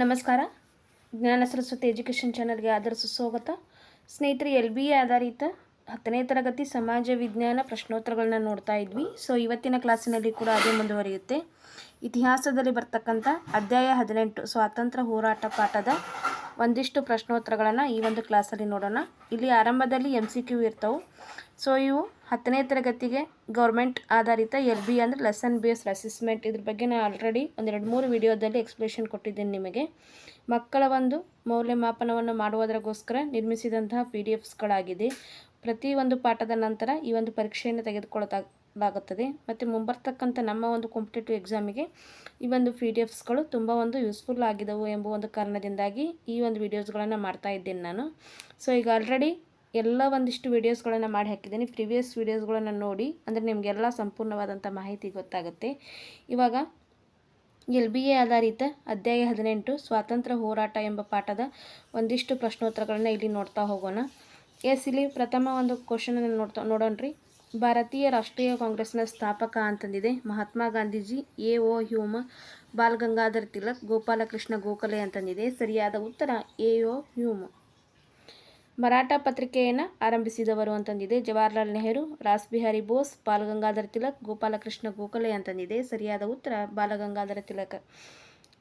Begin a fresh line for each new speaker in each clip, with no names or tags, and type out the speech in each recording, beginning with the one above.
ನಮಸ್ಕಾರ. ಜ್ಞಾನ ಸರಸ್ವತಿ ಎಜುಕೇಷನ್ ಚಾನಲ್ಗೆ ಆದರ ಸುಸ್ವಾಗತ ಸ್ನೇಹಿತರೆ, ಎಲ್ ಬಿ ಎ ಆಧಾರಿತ ಹತ್ತನೇ ತರಗತಿ ಸಮಾಜ ವಿಜ್ಞಾನ ಪ್ರಶ್ನೋತ್ತರಗಳನ್ನ ನೋಡ್ತಾ ಇದ್ವಿ. ಸೊ ಇವತ್ತಿನ ಕ್ಲಾಸಿನಲ್ಲಿ ಕೂಡ ಅದೇ ಮುಂದುವರಿಯುತ್ತೆ. ಇತಿಹಾಸದಲ್ಲಿ ಬರ್ತಕ್ಕಂಥ ಅಧ್ಯಾಯ ಹದಿನೆಂಟು, ಸ್ವಾತಂತ್ರ್ಯ ಹೋರಾಟ ಪಾಠದ ಒಂದಿಷ್ಟು ಪ್ರಶ್ನೋತ್ತರಗಳನ್ನು ಈ ಒಂದು ಕ್ಲಾಸಲ್ಲಿ ನೋಡೋಣ. ಇಲ್ಲಿ ಆರಂಭದಲ್ಲಿ ಎಂ ಸಿ ಕ್ಯೂ ಇರ್ತವೆ. ಸೊ ಇವು ಹತ್ತನೇ ತರಗತಿಗೆ ಗೌರ್ಮೆಂಟ್ ಆಧಾರಿತ ಎಲ್ ಬಿ ಅಂದರೆ ಲೆಸನ್ ಬೇಸ್ಡ್ ಅಸೆಸ್ಮೆಂಟ್ ಇದ್ರ ಬಗ್ಗೆ ನಾನು ಆಲ್ರೆಡಿ ಒಂದೆರಡು ಮೂರು ವಿಡಿಯೋದಲ್ಲಿ ಎಕ್ಸ್ಪ್ಲೇಷನ್ ಕೊಟ್ಟಿದ್ದೀನಿ ನಿಮಗೆ. ಮಕ್ಕಳ ಒಂದು ಮೌಲ್ಯಮಾಪನವನ್ನು ಮಾಡುವುದರಗೋಸ್ಕರ ನಿರ್ಮಿಸಿದಂತಹ ಪಿ ಡಿ ಎಫ್ಸ್ಗಳಾಗಿದೆ ಪ್ರತಿ ಒಂದು ಪಾಠದ ನಂತರ ಈ ಒಂದು ಪರೀಕ್ಷೆಯನ್ನು ತೆಗೆದುಕೊಳ್ಳಲಾಗುತ್ತದೆ ಮತ್ತು ಮುಂಬರ್ತಕ್ಕಂಥ ನಮ್ಮ ಒಂದು ಕಾಂಪಿಟೇಟಿವ್ ಎಕ್ಸಾಮಿಗೆ ಈ ಒಂದು ಪಿ ಡಿ ಎಫ್ಸ್ಗಳು ತುಂಬ ಒಂದು ಯೂಸ್ಫುಲ್ ಆಗಿದವು ಎಂಬ ಒಂದು ಕಾರಣದಿಂದಾಗಿ ಈ ಒಂದು ವೀಡಿಯೋಸ್ಗಳನ್ನು ಮಾಡ್ತಾ ಇದ್ದೇನೆ ನಾನು. ಸೊ ಈಗ ಆಲ್ರೆಡಿ ಎಲ್ಲ ಒಂದಿಷ್ಟು ವೀಡಿಯೋಸ್ಗಳನ್ನು ಮಾಡಿ ಹಾಕಿದ್ದೀನಿ. ಪ್ರಿವಿಯಸ್ ವೀಡಿಯೋಸ್ಗಳನ್ನು ನೋಡಿ, ಅಂದರೆ ನಿಮಗೆಲ್ಲ ಸಂಪೂರ್ಣವಾದಂಥ ಮಾಹಿತಿ ಗೊತ್ತಾಗುತ್ತೆ. ಇವಾಗ ಎಲ್ ಬಿ ಎ ಆಧಾರಿತ ಅಧ್ಯಾಯ ಹದಿನೆಂಟು, ಸ್ವಾತಂತ್ರ್ಯ ಹೋರಾಟ ಎಂಬ ಪಾಠದ ಒಂದಿಷ್ಟು ಪ್ರಶ್ನೋತ್ತರಗಳನ್ನು ಇಲ್ಲಿ ನೋಡ್ತಾ ಹೋಗೋಣ. ಎಸ್, ಇಲ್ಲಿ ಪ್ರಥಮ ಒಂದು ಕ್ವಶನನ್ನು ನೋಡ್ತಾ, ನೋಡೋಣ್ರಿ. ಭಾರತೀಯ ರಾಷ್ಟ್ರೀಯ ಕಾಂಗ್ರೆಸ್ನ ಸ್ಥಾಪಕ ಅಂತಂದಿದೆ Mahatma Gandhiji, A O Hume, Bal Gangadhar Tilak, Gopalakrishna Gokhale ಅಂತಂದಿದೆ. ಸರಿಯಾದ ಉತ್ತರ, ಎ ಓ ಹ್ಯೂಮ. ಮರಾಠ ಪತ್ರಿಕೆಯನ್ನು ಆರಂಭಿಸಿದವರು ಅಂತಂದಿದೆ ಜವಾಹರ್ಲಾಲ್ ನೆಹರು, ರಾಸ್ ಬಿಹಾರಿ ಬೋಸ್ ಬಾಲಗಂಗಾಧರ ತಿಲಕ್, ಗೋಪಾಲಕೃಷ್ಣ ಗೋಖಲೆ ಅಂತಂದಿದೆ. ಸರಿಯಾದ ಉತ್ತರ ಬಾಲಗಂಗಾಧರ ತಿಲಕ್.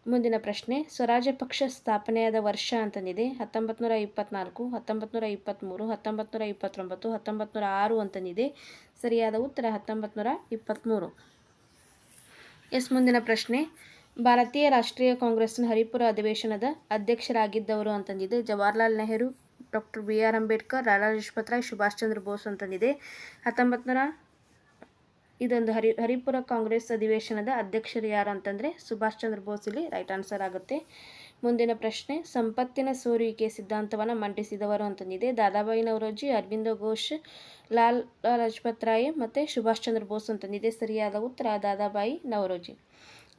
ಮುಂದಿನ ಪ್ರಶ್ನೆ ಸ್ವರಾಜ್ಯ ಪಕ್ಷ ಸ್ಥಾಪನೆಯಾದ ವರ್ಷ ಅಂತಂದಿದೆ ಹತ್ತೊಂಬತ್ತು ನೂರ ಇಪ್ಪತ್ನಾಲ್ಕು ಹತ್ತೊಂಬತ್ತು ನೂರ ಇಪ್ಪತ್ತ್ಮೂರು ಹತ್ತೊಂಬತ್ತು ನೂರ ಇಪ್ಪತ್ತೊಂಬತ್ತು ಹತ್ತೊಂಬತ್ತು ನೂರ ಆರು ಅಂತಂದಿದೆ. ಸರಿಯಾದ ಉತ್ತರ ಹತ್ತೊಂಬತ್ತು ನೂರ ಇಪ್ಪತ್ತ್ಮೂರು ಎಸ್, ಮುಂದಿನ ಪ್ರಶ್ನೆ. ಭಾರತೀಯ ರಾಷ್ಟ್ರೀಯ ಕಾಂಗ್ರೆಸ್ನ ಹರಿಪುರ ಅಧಿವೇಶನದ ಅಧ್ಯಕ್ಷರಾಗಿದ್ದವರು ಅಂತಂದಿದೆ, Jawaharlal Nehru, doctor B R Ambedkar, Lala Lajpat Rai Subhash Chandra Bose ಅಂತಂದಿದೆ. ಹತ್ತೊಂಬತ್ತು ನೂರ ಇದೊಂದು ಹರಿ, ಹರಿಪುರ ಕಾಂಗ್ರೆಸ್ ಅಧಿವೇಶನದ ಅಧ್ಯಕ್ಷರು ಯಾರು ಅಂತಂದರೆ ಸುಭಾಷ್ ಚಂದ್ರ ಬೋಸ್ ಇಲ್ಲಿ ರೈಟ್ ಆನ್ಸರ್ ಆಗುತ್ತೆ. ಮುಂದಿನ ಪ್ರಶ್ನೆ, ಸಂಪತ್ತಿನ ಸೋರುವಿಕೆ ಸಿದ್ಧಾಂತವನ್ನು ಮಂಡಿಸಿದವರು ಅಂತಂದಿದೆ. ದಾದಾಬಾಯಿ ನವರೋಜಿ, ಅರವಿಂದ ಘೋಷ್, ಲಾಲ್ ಲಜಪತ್ ರಾಯ್ ಮತ್ತು ಸುಭಾಷ್ ಚಂದ್ರ ಬೋಸ್ ಅಂತಂದಿದೆ. ಸರಿಯಾದ ಉತ್ತರ ದಾದಾಬಾಯಿ ನವರೋಜಿ.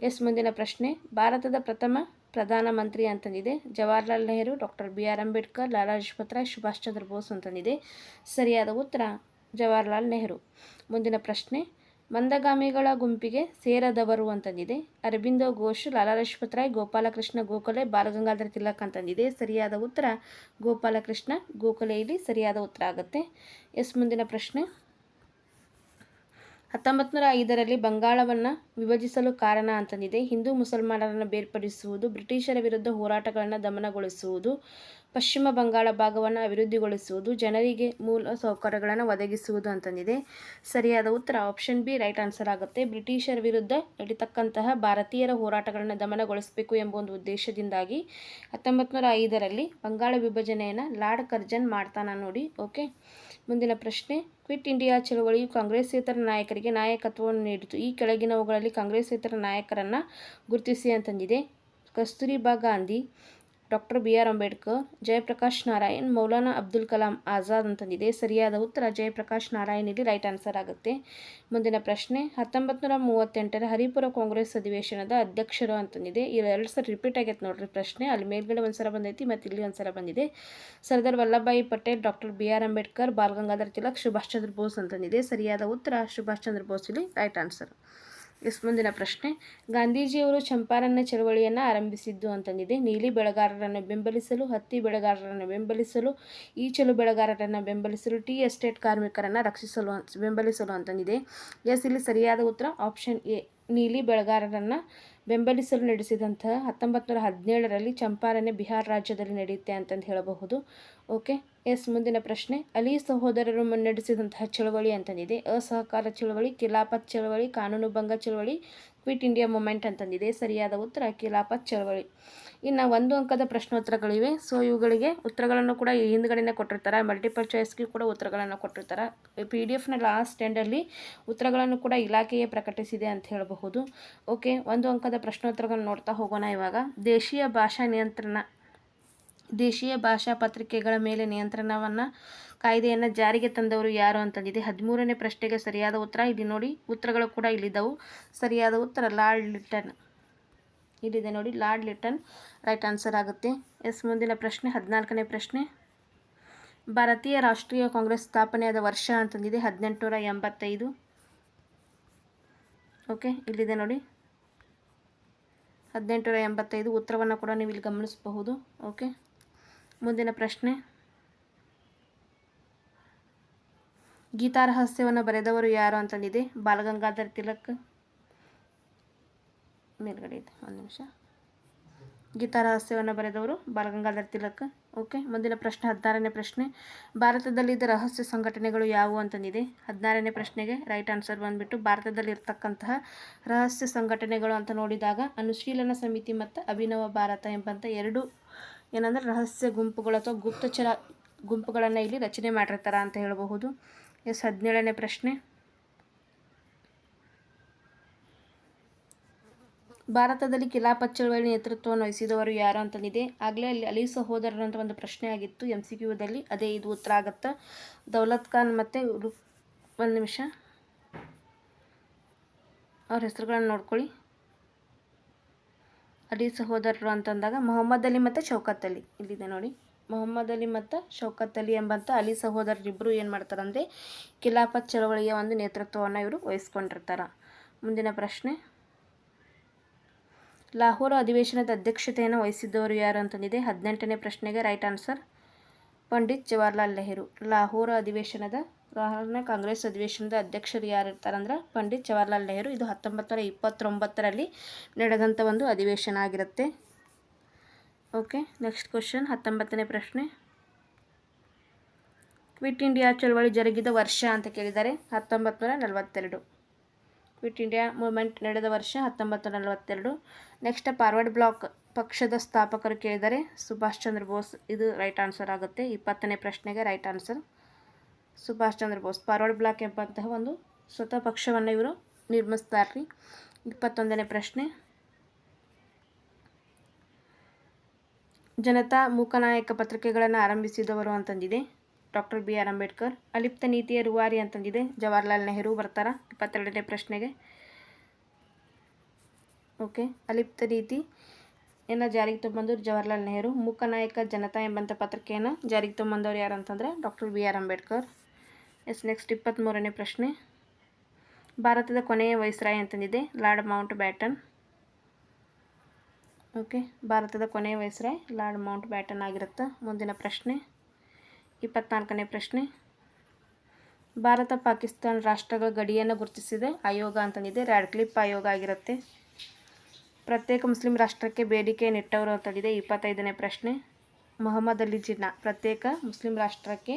ಎಸ್, ಮುಂದಿನ ಪ್ರಶ್ನೆ, ಭಾರತದ ಪ್ರಥಮ ಪ್ರಧಾನಮಂತ್ರಿ ಅಂತಂದಿದೆ. Jawaharlal Nehru, doctor B R Ambedkar, Lala Lajpat Rai, Subhash Chandra Bose ಅಂತಂದಿದೆ. ಸರಿಯಾದ ಉತ್ತರ ಜವಾಹರ್ಲಾಲ್ ನೆಹರು. ಮುಂದಿನ ಪ್ರಶ್ನೆ ಮಂದಗಾಮಿಗಳ ಗುಂಪಿಗೆ ಸೇರದವರು ಅಂತಂದಿದೆ. ಅರಬಿಂದೋ ಘೋಷ್ ಲಾಲಾ ಲಜಪತ್ ರಾಯ್, ಗೋಪಾಲಕೃಷ್ಣ ಗೋಖಲೆ, ಬಾಲಗಂಗಾಧರ ತಿಲಕ್ ಅಂತಂದಿದೆ. ಸರಿಯಾದ ಉತ್ತರ ಗೋಪಾಲಕೃಷ್ಣ ಗೋಖಲೆ ಇಲ್ಲಿ ಸರಿಯಾದ ಉತ್ತರ ಆಗುತ್ತೆ. ಎಸ್ ಮುಂದಿನ ಪ್ರಶ್ನೆ. ಹತ್ತೊಂಬತ್ತು ನೂರ ಐದರಲ್ಲಿ ಬಂಗಾಳವನ್ನು ವಿಭಜಿಸಲು ಕಾರಣ ಅಂತಂದಿದೆ. ಹಿಂದೂ ಮುಸಲ್ಮಾನರನ್ನು ಬೇರ್ಪಡಿಸುವುದು, ಬ್ರಿಟಿಷರ ವಿರುದ್ಧ ಹೋರಾಟಗಳನ್ನು ದಮನಗೊಳಿಸುವುದು, ಪಶ್ಚಿಮ ಬಂಗಾಳ ಭಾಗವನ್ನು ಅಭಿವೃದ್ಧಿಗೊಳಿಸುವುದು, ಜನರಿಗೆ ಮೂಲ ಸೌಕರ್ಯಗಳನ್ನು ಒದಗಿಸುವುದು ಅಂತಂದಿದೆ. ಸರಿಯಾದ ಉತ್ತರ ಆಪ್ಷನ್ ಬಿ ರೈಟ್ ಆನ್ಸರ್ ಆಗುತ್ತೆ. ಬ್ರಿಟಿಷರ ವಿರುದ್ಧ ನಡೀತಕ್ಕಂತಹ ಭಾರತೀಯರ ಹೋರಾಟಗಳನ್ನು ದಮನಗೊಳಿಸಬೇಕು ಎಂಬ ಒಂದು ಉದ್ದೇಶದಿಂದಾಗಿ ಹತ್ತೊಂಬತ್ತು ನೂರ ಐದರಲ್ಲಿ ಬಂಗಾಳ ವಿಭಜನೆಯನ್ನು ಲಾರ್ಡ್ ಕರ್ಜನ್ ಮಾಡ್ತಾನ ನೋಡಿ ಓಕೆ ಮುಂದಿನ ಪ್ರಶ್ನೆ, ಕ್ವಿಟ್ ಇಂಡಿಯಾ ಚಳವಳಿಯು ಕಾಂಗ್ರೆಸ್ಸೇತರ ನಾಯಕರಿಗೆ ನಾಯಕತ್ವವನ್ನು ನೀಡಿತು. ಈ ಕೆಳಗಿನವುಗಳಲ್ಲಿ ಕಾಂಗ್ರೆಸ್ಸೇತರ ನಾಯಕರನ್ನು ಗುರುತಿಸಿ ಅಂತಂದಿದೆ. Kasturba Gandhi doctor B R Ambedkar, Jayaprakash Narayan, Maulana Abdul Kalam Azad ಅಂತಂದಿದೆ. ಸರಿಯಾದ ಉತ್ತರ ಜಯಪ್ರಕಾಶ್ ನಾರಾಯಣ್ ಇಲ್ಲಿ ರೈಟ್ ಆನ್ಸರ್ ಆಗುತ್ತೆ. ಮುಂದಿನ ಪ್ರಶ್ನೆ ಹತ್ತೊಂಬತ್ತು ನೂರ ಮೂವತ್ತೆಂಟರ ಹರಿಪುರ ಕಾಂಗ್ರೆಸ್ ಅಧಿವೇಶನದ ಅಧ್ಯಕ್ಷರು ಅಂತಂದಿದೆ. ಇಲ್ಲಿ ಎರಡು ಸಲ ರಿಪೀಟ್ ಆಗೈತೆ ನೋಡ್ರಿ ಪ್ರಶ್ನೆ. ಅಲ್ಲಿ ಮೇಲ್ಗಡೆ ಒಂದ್ಸಲ ಬಂದೈತಿ, ಮತ್ತು ಇಲ್ಲಿ ಒಂದ್ಸಲ ಬಂದಿದೆ. Sardar Vallabhbhai Patel, doctor B R Ambedkar Bal Gangadhar Tilak, Subhash Chandra Bose ಅಂತಂದಿದೆ. ಸರಿಯಾದ ಉತ್ತರ ಸುಭಾಷ್ ಚಂದ್ರ ಬೋಸ್ ಇಲ್ಲಿ ರೈಟ್ ಆನ್ಸರ್. ಎಸ್ ಮುಂದಿನ ಪ್ರಶ್ನೆ. ಗಾಂಧೀಜಿಯವರು ಚಂಪಾರಣ್ಯ ಚಳವಳಿಯನ್ನು ಆರಂಭಿಸಿದ್ದು ಅಂತಂದಿದೆ. ನೀಲಿ ಬೆಳೆಗಾರರನ್ನು ಬೆಂಬಲಿಸಲು, ಹತ್ತಿ ಬೆಳೆಗಾರರನ್ನು ಬೆಂಬಲಿಸಲು, ಈಚಲು ಬೆಳೆಗಾರರನ್ನು ಬೆಂಬಲಿಸಲು, ಟೀ ಎಸ್ಟೇಟ್ ಕಾರ್ಮಿಕರನ್ನು ರಕ್ಷಿಸಲು ಬೆಂಬಲಿಸಲು ಅಂತಂದಿದೆ. ಎಸ್, ಇಲ್ಲಿ ಸರಿಯಾದ ಉತ್ತರ, ಆಪ್ಷನ್ ಎ, ನೀಲಿ ಬೆಳೆಗಾರರನ್ನು ಬೆಂಬಲಿಸಲು ನಡೆಸಿದಂತಹ ಹತ್ತೊಂಬತ್ತು ನೂರ ಹದಿನೇಳರಲ್ಲಿ ಚಂಪಾರಣ್ಯ ಬಿಹಾರ ರಾಜ್ಯದಲ್ಲಿ ನಡೆಯುತ್ತೆ ಅಂತಂದು ಹೇಳಬಹುದು. ಓಕೆ, ಎಸ್, ಮುಂದಿನ ಪ್ರಶ್ನೆ. ಅಲಿ ಸಹೋದರರು ಮುನ್ನಡೆಸಿದಂತಹ ಚಳವಳಿ ಅಂತಂದಿದೆ. ಅಸಹಕಾರ ಚಳವಳಿ, ಖಿಲಾಫತ್ ಚಳವಳಿ, ಕಾನೂನು ಭಂಗ ಚಳವಳಿ ಕ್ವಿಟ್ ಇಂಡಿಯಾ ಮೂಮೆಂಟ್ ಅಂತಂದಿದೆ ಸರಿಯಾದ ಉತ್ತರ ಕಿಲಾಪ ಚಳವಳಿ. ಇನ್ನು ಒಂದು ಅಂಕದ ಪ್ರಶ್ನೋತ್ತರಗಳಿವೆ. ಸೊ ಇವುಗಳಿಗೆ ಉತ್ತರಗಳನ್ನು ಕೂಡ ಈ ಹಿಂದ್ಗಡೆನೇ ಕೊಟ್ಟಿರ್ತಾರೆ. ಮಲ್ಟಿಪಲ್ ಚಾಯ್ಸ್ಗೆ ಕೂಡ ಉತ್ತರಗಳನ್ನು ಕೊಟ್ಟಿರ್ತಾರೆ. ಪಿ ಡಿ ಎಫ್ನ ಲಾಸ್ಟ್ ಎಂಡಲ್ಲಿ ಉತ್ತರಗಳನ್ನು ಕೂಡ ಇಲಾಖೆಯೇ ಪ್ರಕಟಿಸಿದೆ ಅಂತ ಹೇಳಬಹುದು. ಓಕೆ ಒಂದು ಅಂಕದ ಪ್ರಶ್ನೋತ್ತರಗಳನ್ನು ನೋಡ್ತಾ ಹೋಗೋಣ ಇವಾಗ. ದೇಶೀಯ ಭಾಷಾ ನಿಯಂತ್ರಣ ದೇಶೀಯ ಭಾಷಾ ಪತ್ರಿಕೆಗಳ ಮೇಲೆ ನಿಯಂತ್ರಣವನ್ನು ಕಾಯ್ದೆಯನ್ನು ಜಾರಿಗೆ ತಂದವರು ಯಾರು ಅಂತಂದಿದೆ. ಹದಿಮೂರನೇ ಪ್ರಶ್ನೆಗೆ ಸರಿಯಾದ ಉತ್ತರ ಇಲ್ಲಿ ನೋಡಿ. ಉತ್ತರಗಳು ಕೂಡ ಇಲ್ಲಿದ್ದವು. ಸರಿಯಾದ ಉತ್ತರ ಲಾರ್ಡ್ ಲಿಟನ್. ಇಲ್ಲಿದೆ ನೋಡಿ. ಲಾರ್ಡ್ ಲಿಟನ್ ರೈಟ್ ಆನ್ಸರ್ ಆಗುತ್ತೆ. ಎಸ್, ಮುಂದಿನ ಪ್ರಶ್ನೆ, ಹದಿನಾಲ್ಕನೇ ಪ್ರಶ್ನೆ. ಭಾರತೀಯ ರಾಷ್ಟ್ರೀಯ ಕಾಂಗ್ರೆಸ್ ಸ್ಥಾಪನೆಯಾದ ವರ್ಷ ಅಂತಂದಿದೆ, ಹದಿನೆಂಟುನೂರ ಎಂಬತ್ತೈದು. ಓಕೆ, ಇಲ್ಲಿದೆ ನೋಡಿ. ಹದಿನೆಂಟುನೂರ ಎಂಬತ್ತೈದು, ಉತ್ತರವನ್ನು ಕೂಡ ನೀವು ಇಲ್ಲಿ ಗಮನಿಸಬಹುದು. ಓಕೆ. ಮುಂದಿನ ಪ್ರಶ್ನೆ. ಗೀತಾರಹಸ್ಯವನ್ನು ಬರೆದವರು ಯಾರು ಅಂತಂದಿದೆ? ಬಾಲಗಂಗಾಧರ್ ತಿಲಕ್. ಮೇಲ್ಗಡೆ ಇದೆ, ಒಂದು ನಿಮಿಷ. ಗೀತಾರಹಸ್ಯವನ್ನು ಬರೆದವರು ಬಾಲಗಂಗಾಧರ್ ತಿಲಕ್. ಓಕೆ, ಮುಂದಿನ ಪ್ರಶ್ನೆ, ಹದಿನಾರನೇ ಪ್ರಶ್ನೆ. ಭಾರತದಲ್ಲಿದ್ದ ರಹಸ್ಯ ಸಂಘಟನೆಗಳು ಯಾವುವು ಅಂತಂದಿದೆ? ಹದಿನಾರನೇ ಪ್ರಶ್ನೆಗೆ ರೈಟ್ ಆನ್ಸರ್ ಬಂದುಬಿಟ್ಟು ಭಾರತದಲ್ಲಿ ಇರ್ತಕ್ಕಂತಹ ರಹಸ್ಯ ಸಂಘಟನೆಗಳು ಅಂತ ನೋಡಿದಾಗ ಅನುಶೀಲನ ಸಮಿತಿ ಮತ್ತು ಅಭಿನವ ಭಾರತ ಎಂಬಂಥ ಎರಡು ಏನಂದ್ರೆ ರಹಸ್ಯ ಗುಂಪುಗಳು ಅಥವಾ ಗುಪ್ತಚರ ಗುಂಪುಗಳನ್ನು ಇಲ್ಲಿ ರಚನೆ ಮಾಡಿರ್ತಾರೆ ಅಂತ ಹೇಳಬಹುದು. ಎಸ್, ಹದಿನೇಳನೇ ಪ್ರಶ್ನೆ. ಭಾರತದಲ್ಲಿ ಖಿಲಾಫತ್ ಚಳವಳಿ ನೇತೃತ್ವವನ್ನು ವಹಿಸಿದವರು ಯಾರು ಅಂತಂದಿದೆ. ಆಗಲೇ ಅಲ್ಲಿ ಅಲಿ ಸಹೋದರರು ಅಂತ ಒಂದು ಪ್ರಶ್ನೆ ಆಗಿತ್ತು. ಎಂ ಸಿ ಕ್ಯೂದಲ್ಲಿ ಅದೇ ಇದು ಉತ್ತರ ಆಗುತ್ತೆ. ದೌಲತ್ ಖಾನ್ ಮತ್ತು ಒಂದು ನಿಮಿಷ. ಅವ್ರ ಹೆಸರುಗಳನ್ನು ನೋಡ್ಕೊಳ್ಳಿ. ಅಲಿ ಸಹೋದರರು ಅಂತಂದಾಗ ಮೊಹಮ್ಮದ್ ಅಲಿ ಮತ್ತು ಶೌಕತ್ ಅಲಿ. ಇಲ್ಲಿದೆ ನೋಡಿ. ಮೊಹಮ್ಮದ್ ಅಲಿ ಮತ್ತು ಶೌಕತ್ ಅಲಿ ಎಂಬಂಥ ಅಲಿ ಸಹೋದರರಿಬ್ಬರು ಏನು ಮಾಡ್ತಾರಂದರೆ ಖಿಲಾಫತ್ ಚಳವಳಿಯ ಒಂದು ನೇತೃತ್ವವನ್ನು ಇವರು ವಹಿಸ್ಕೊಂಡಿರ್ತಾರೆ. ಮುಂದಿನ ಪ್ರಶ್ನೆ. ಲಾಹೋರ್ ಅಧಿವೇಶನದ ಅಧ್ಯಕ್ಷತೆಯನ್ನು ವಹಿಸಿದ್ದವರು ಯಾರು ಅಂತಂದಿದೆ. ಹದಿನೆಂಟನೇ ಪ್ರಶ್ನೆಗೆ ರೈಟ್ ಆನ್ಸರ್ ಪಂಡಿತ್ ಜವಾಹರ್ಲಾಲ್ ನೆಹರು. ಲಾಹೋರ್ ಅಧಿವೇಶನದ ಲಾಹೋರ್ನ ಕಾಂಗ್ರೆಸ್ ಅಧಿವೇಶನದ ಅಧ್ಯಕ್ಷರು ಯಾರು ಇರ್ತಾರಂದ್ರೆ ಪಂಡಿತ್ ಜವಾಹರ್ಲಾಲ್ ನೆಹರು. ಇದು ಹತ್ತೊಂಬತ್ತು ನೂರ ಇಪ್ಪತ್ತೊಂಬತ್ತರಲ್ಲಿ ನಡೆದಂಥ ಒಂದು ಅಧಿವೇಶನ ಆಗಿರುತ್ತೆ. ಓಕೆ, ನೆಕ್ಸ್ಟ್ ಕ್ವಶನ್, ಹತ್ತೊಂಬತ್ತನೇ ಪ್ರಶ್ನೆ. ಕ್ವಿಟ್ ಇಂಡಿಯಾ ಚಳವಳಿ ಜರುಗಿದ ವರ್ಷ ಅಂತ ಕೇಳಿದ್ದಾರೆ ಹತ್ತೊಂಬತ್ತು ನಲವತ್ತೆರಡು. ಕ್ವಿಟ್ ಇಂಡಿಯಾ ಮೂವ್ಮೆಂಟ್ ನಡೆದ ವರ್ಷ ಹತ್ತೊಂಬತ್ತು ನಲವತ್ತೆರಡು. ನೆಕ್ಸ್ಟ್ ಫಾರ್ವರ್ಡ್ ಬ್ಲಾಕ್ ಪಕ್ಷದ ಸ್ಥಾಪಕರು ಕೇಳಿದರೆ ಸುಭಾಷ್ ಚಂದ್ರ ಬೋಸ್. ಇದು ರೈಟ್ ಆನ್ಸರ್ ಆಗುತ್ತೆ. ಇಪ್ಪತ್ತನೇ ಪ್ರಶ್ನೆಗೆ right answer. Subhash Chandra Bose. Forward bloc ಎಂಬಂತಹ ಒಂದು ಸ್ವತಃ ಪಕ್ಷವನ್ನು ಇವರು ನಿರ್ಮಿಸ್ತಾರೆ ರೀ ಇಪ್ಪತ್ತೊಂದನೇ ಪ್ರಶ್ನೆ. ಜನತಾ ಮೂಕನಾಯಕ ಪತ್ರಿಕೆಗಳನ್ನು ಆರಂಭಿಸಿದವರು ಅಂತಂದಿದೆ. Doctor B R Ambedkar. ಅಲಿಪ್ತ ನೀತಿಯ ರೂವಾರಿ ಅಂತಂದಿದೆ. ಜವಾಹರ್ಲಾಲ್ ನೆಹರು ಬರ್ತಾರ? ಇಪ್ಪತ್ತೆರಡನೇ ಪ್ರಶ್ನೆಗೆ. ಓಕೆ, ಅಲಿಪ್ತ ನೀತಿ ಏನ ಜಾರಿಗೆ ತೊಗೊಂಬಂದವ್ರು ಜವಾಹರ್ಲಾಲ್ ನೆಹರು. ಮೂಕನಾಯಕ ಜನತಾ ಎಂಬಂಥ ಪತ್ರಿಕೆಯನ್ನು ಜಾರಿಗೆ ತೊಗೊಂಬಂದವ್ರು ಯಾರು ಅಂತಂದರೆ doctor B R Ambedkar. Yes, next ಇಪ್ಪತ್ತ್ಮೂರನೇ ಪ್ರಶ್ನೆ. ಭಾರತದ ಕೊನೆಯ ವೈಸ್ರಾಯ್ ಅಂತಂದಿದೆ, ಲಾರ್ಡ್ ಮೌಂಟ್ ಬ್ಯಾಟನ್. ಓಕೆ, ಭಾರತದ ಕೊನೆಯ ವೈಸ್ರಾಯ್, ಲಾರ್ಡ್ ಮೌಂಟ್ ಬ್ಯಾಟನ್ ಆಗಿರುತ್ತೆ? ಮುಂದಿನ ಪ್ರಶ್ನೆ, ಇಪ್ಪತ್ನಾಲ್ಕನೇ ಪ್ರಶ್ನೆ. ಭಾರತ ಪಾಕಿಸ್ತಾನ ರಾಷ್ಟ್ರಗಳ ಗಡಿಯನ್ನು ಗುರುತಿಸಿದೆ, ಆಯೋಗ ಅಂತಂದಿದೆ ರ್ಯಾಡ್ಕ್ಲಿಪ್ ಆಯೋಗ ಆಗಿರುತ್ತೆ. ಪ್ರತ್ಯೇಕ ಮುಸ್ಲಿಂ ರಾಷ್ಟ್ರಕ್ಕೆ ಬೇಡಿಕೆ ನೆಟ್ಟವರು ಅಂತಂದಿದೆ, ಇಪ್ಪತ್ತೈದನೇ ಪ್ರಶ್ನೆ. ಮೊಹಮ್ಮದ್ ಅಲಿ ಜಿನ್ನಾ, ಪ್ರತ್ಯೇಕ ಮುಸ್ಲಿಂ ರಾಷ್ಟ್ರಕ್ಕೆ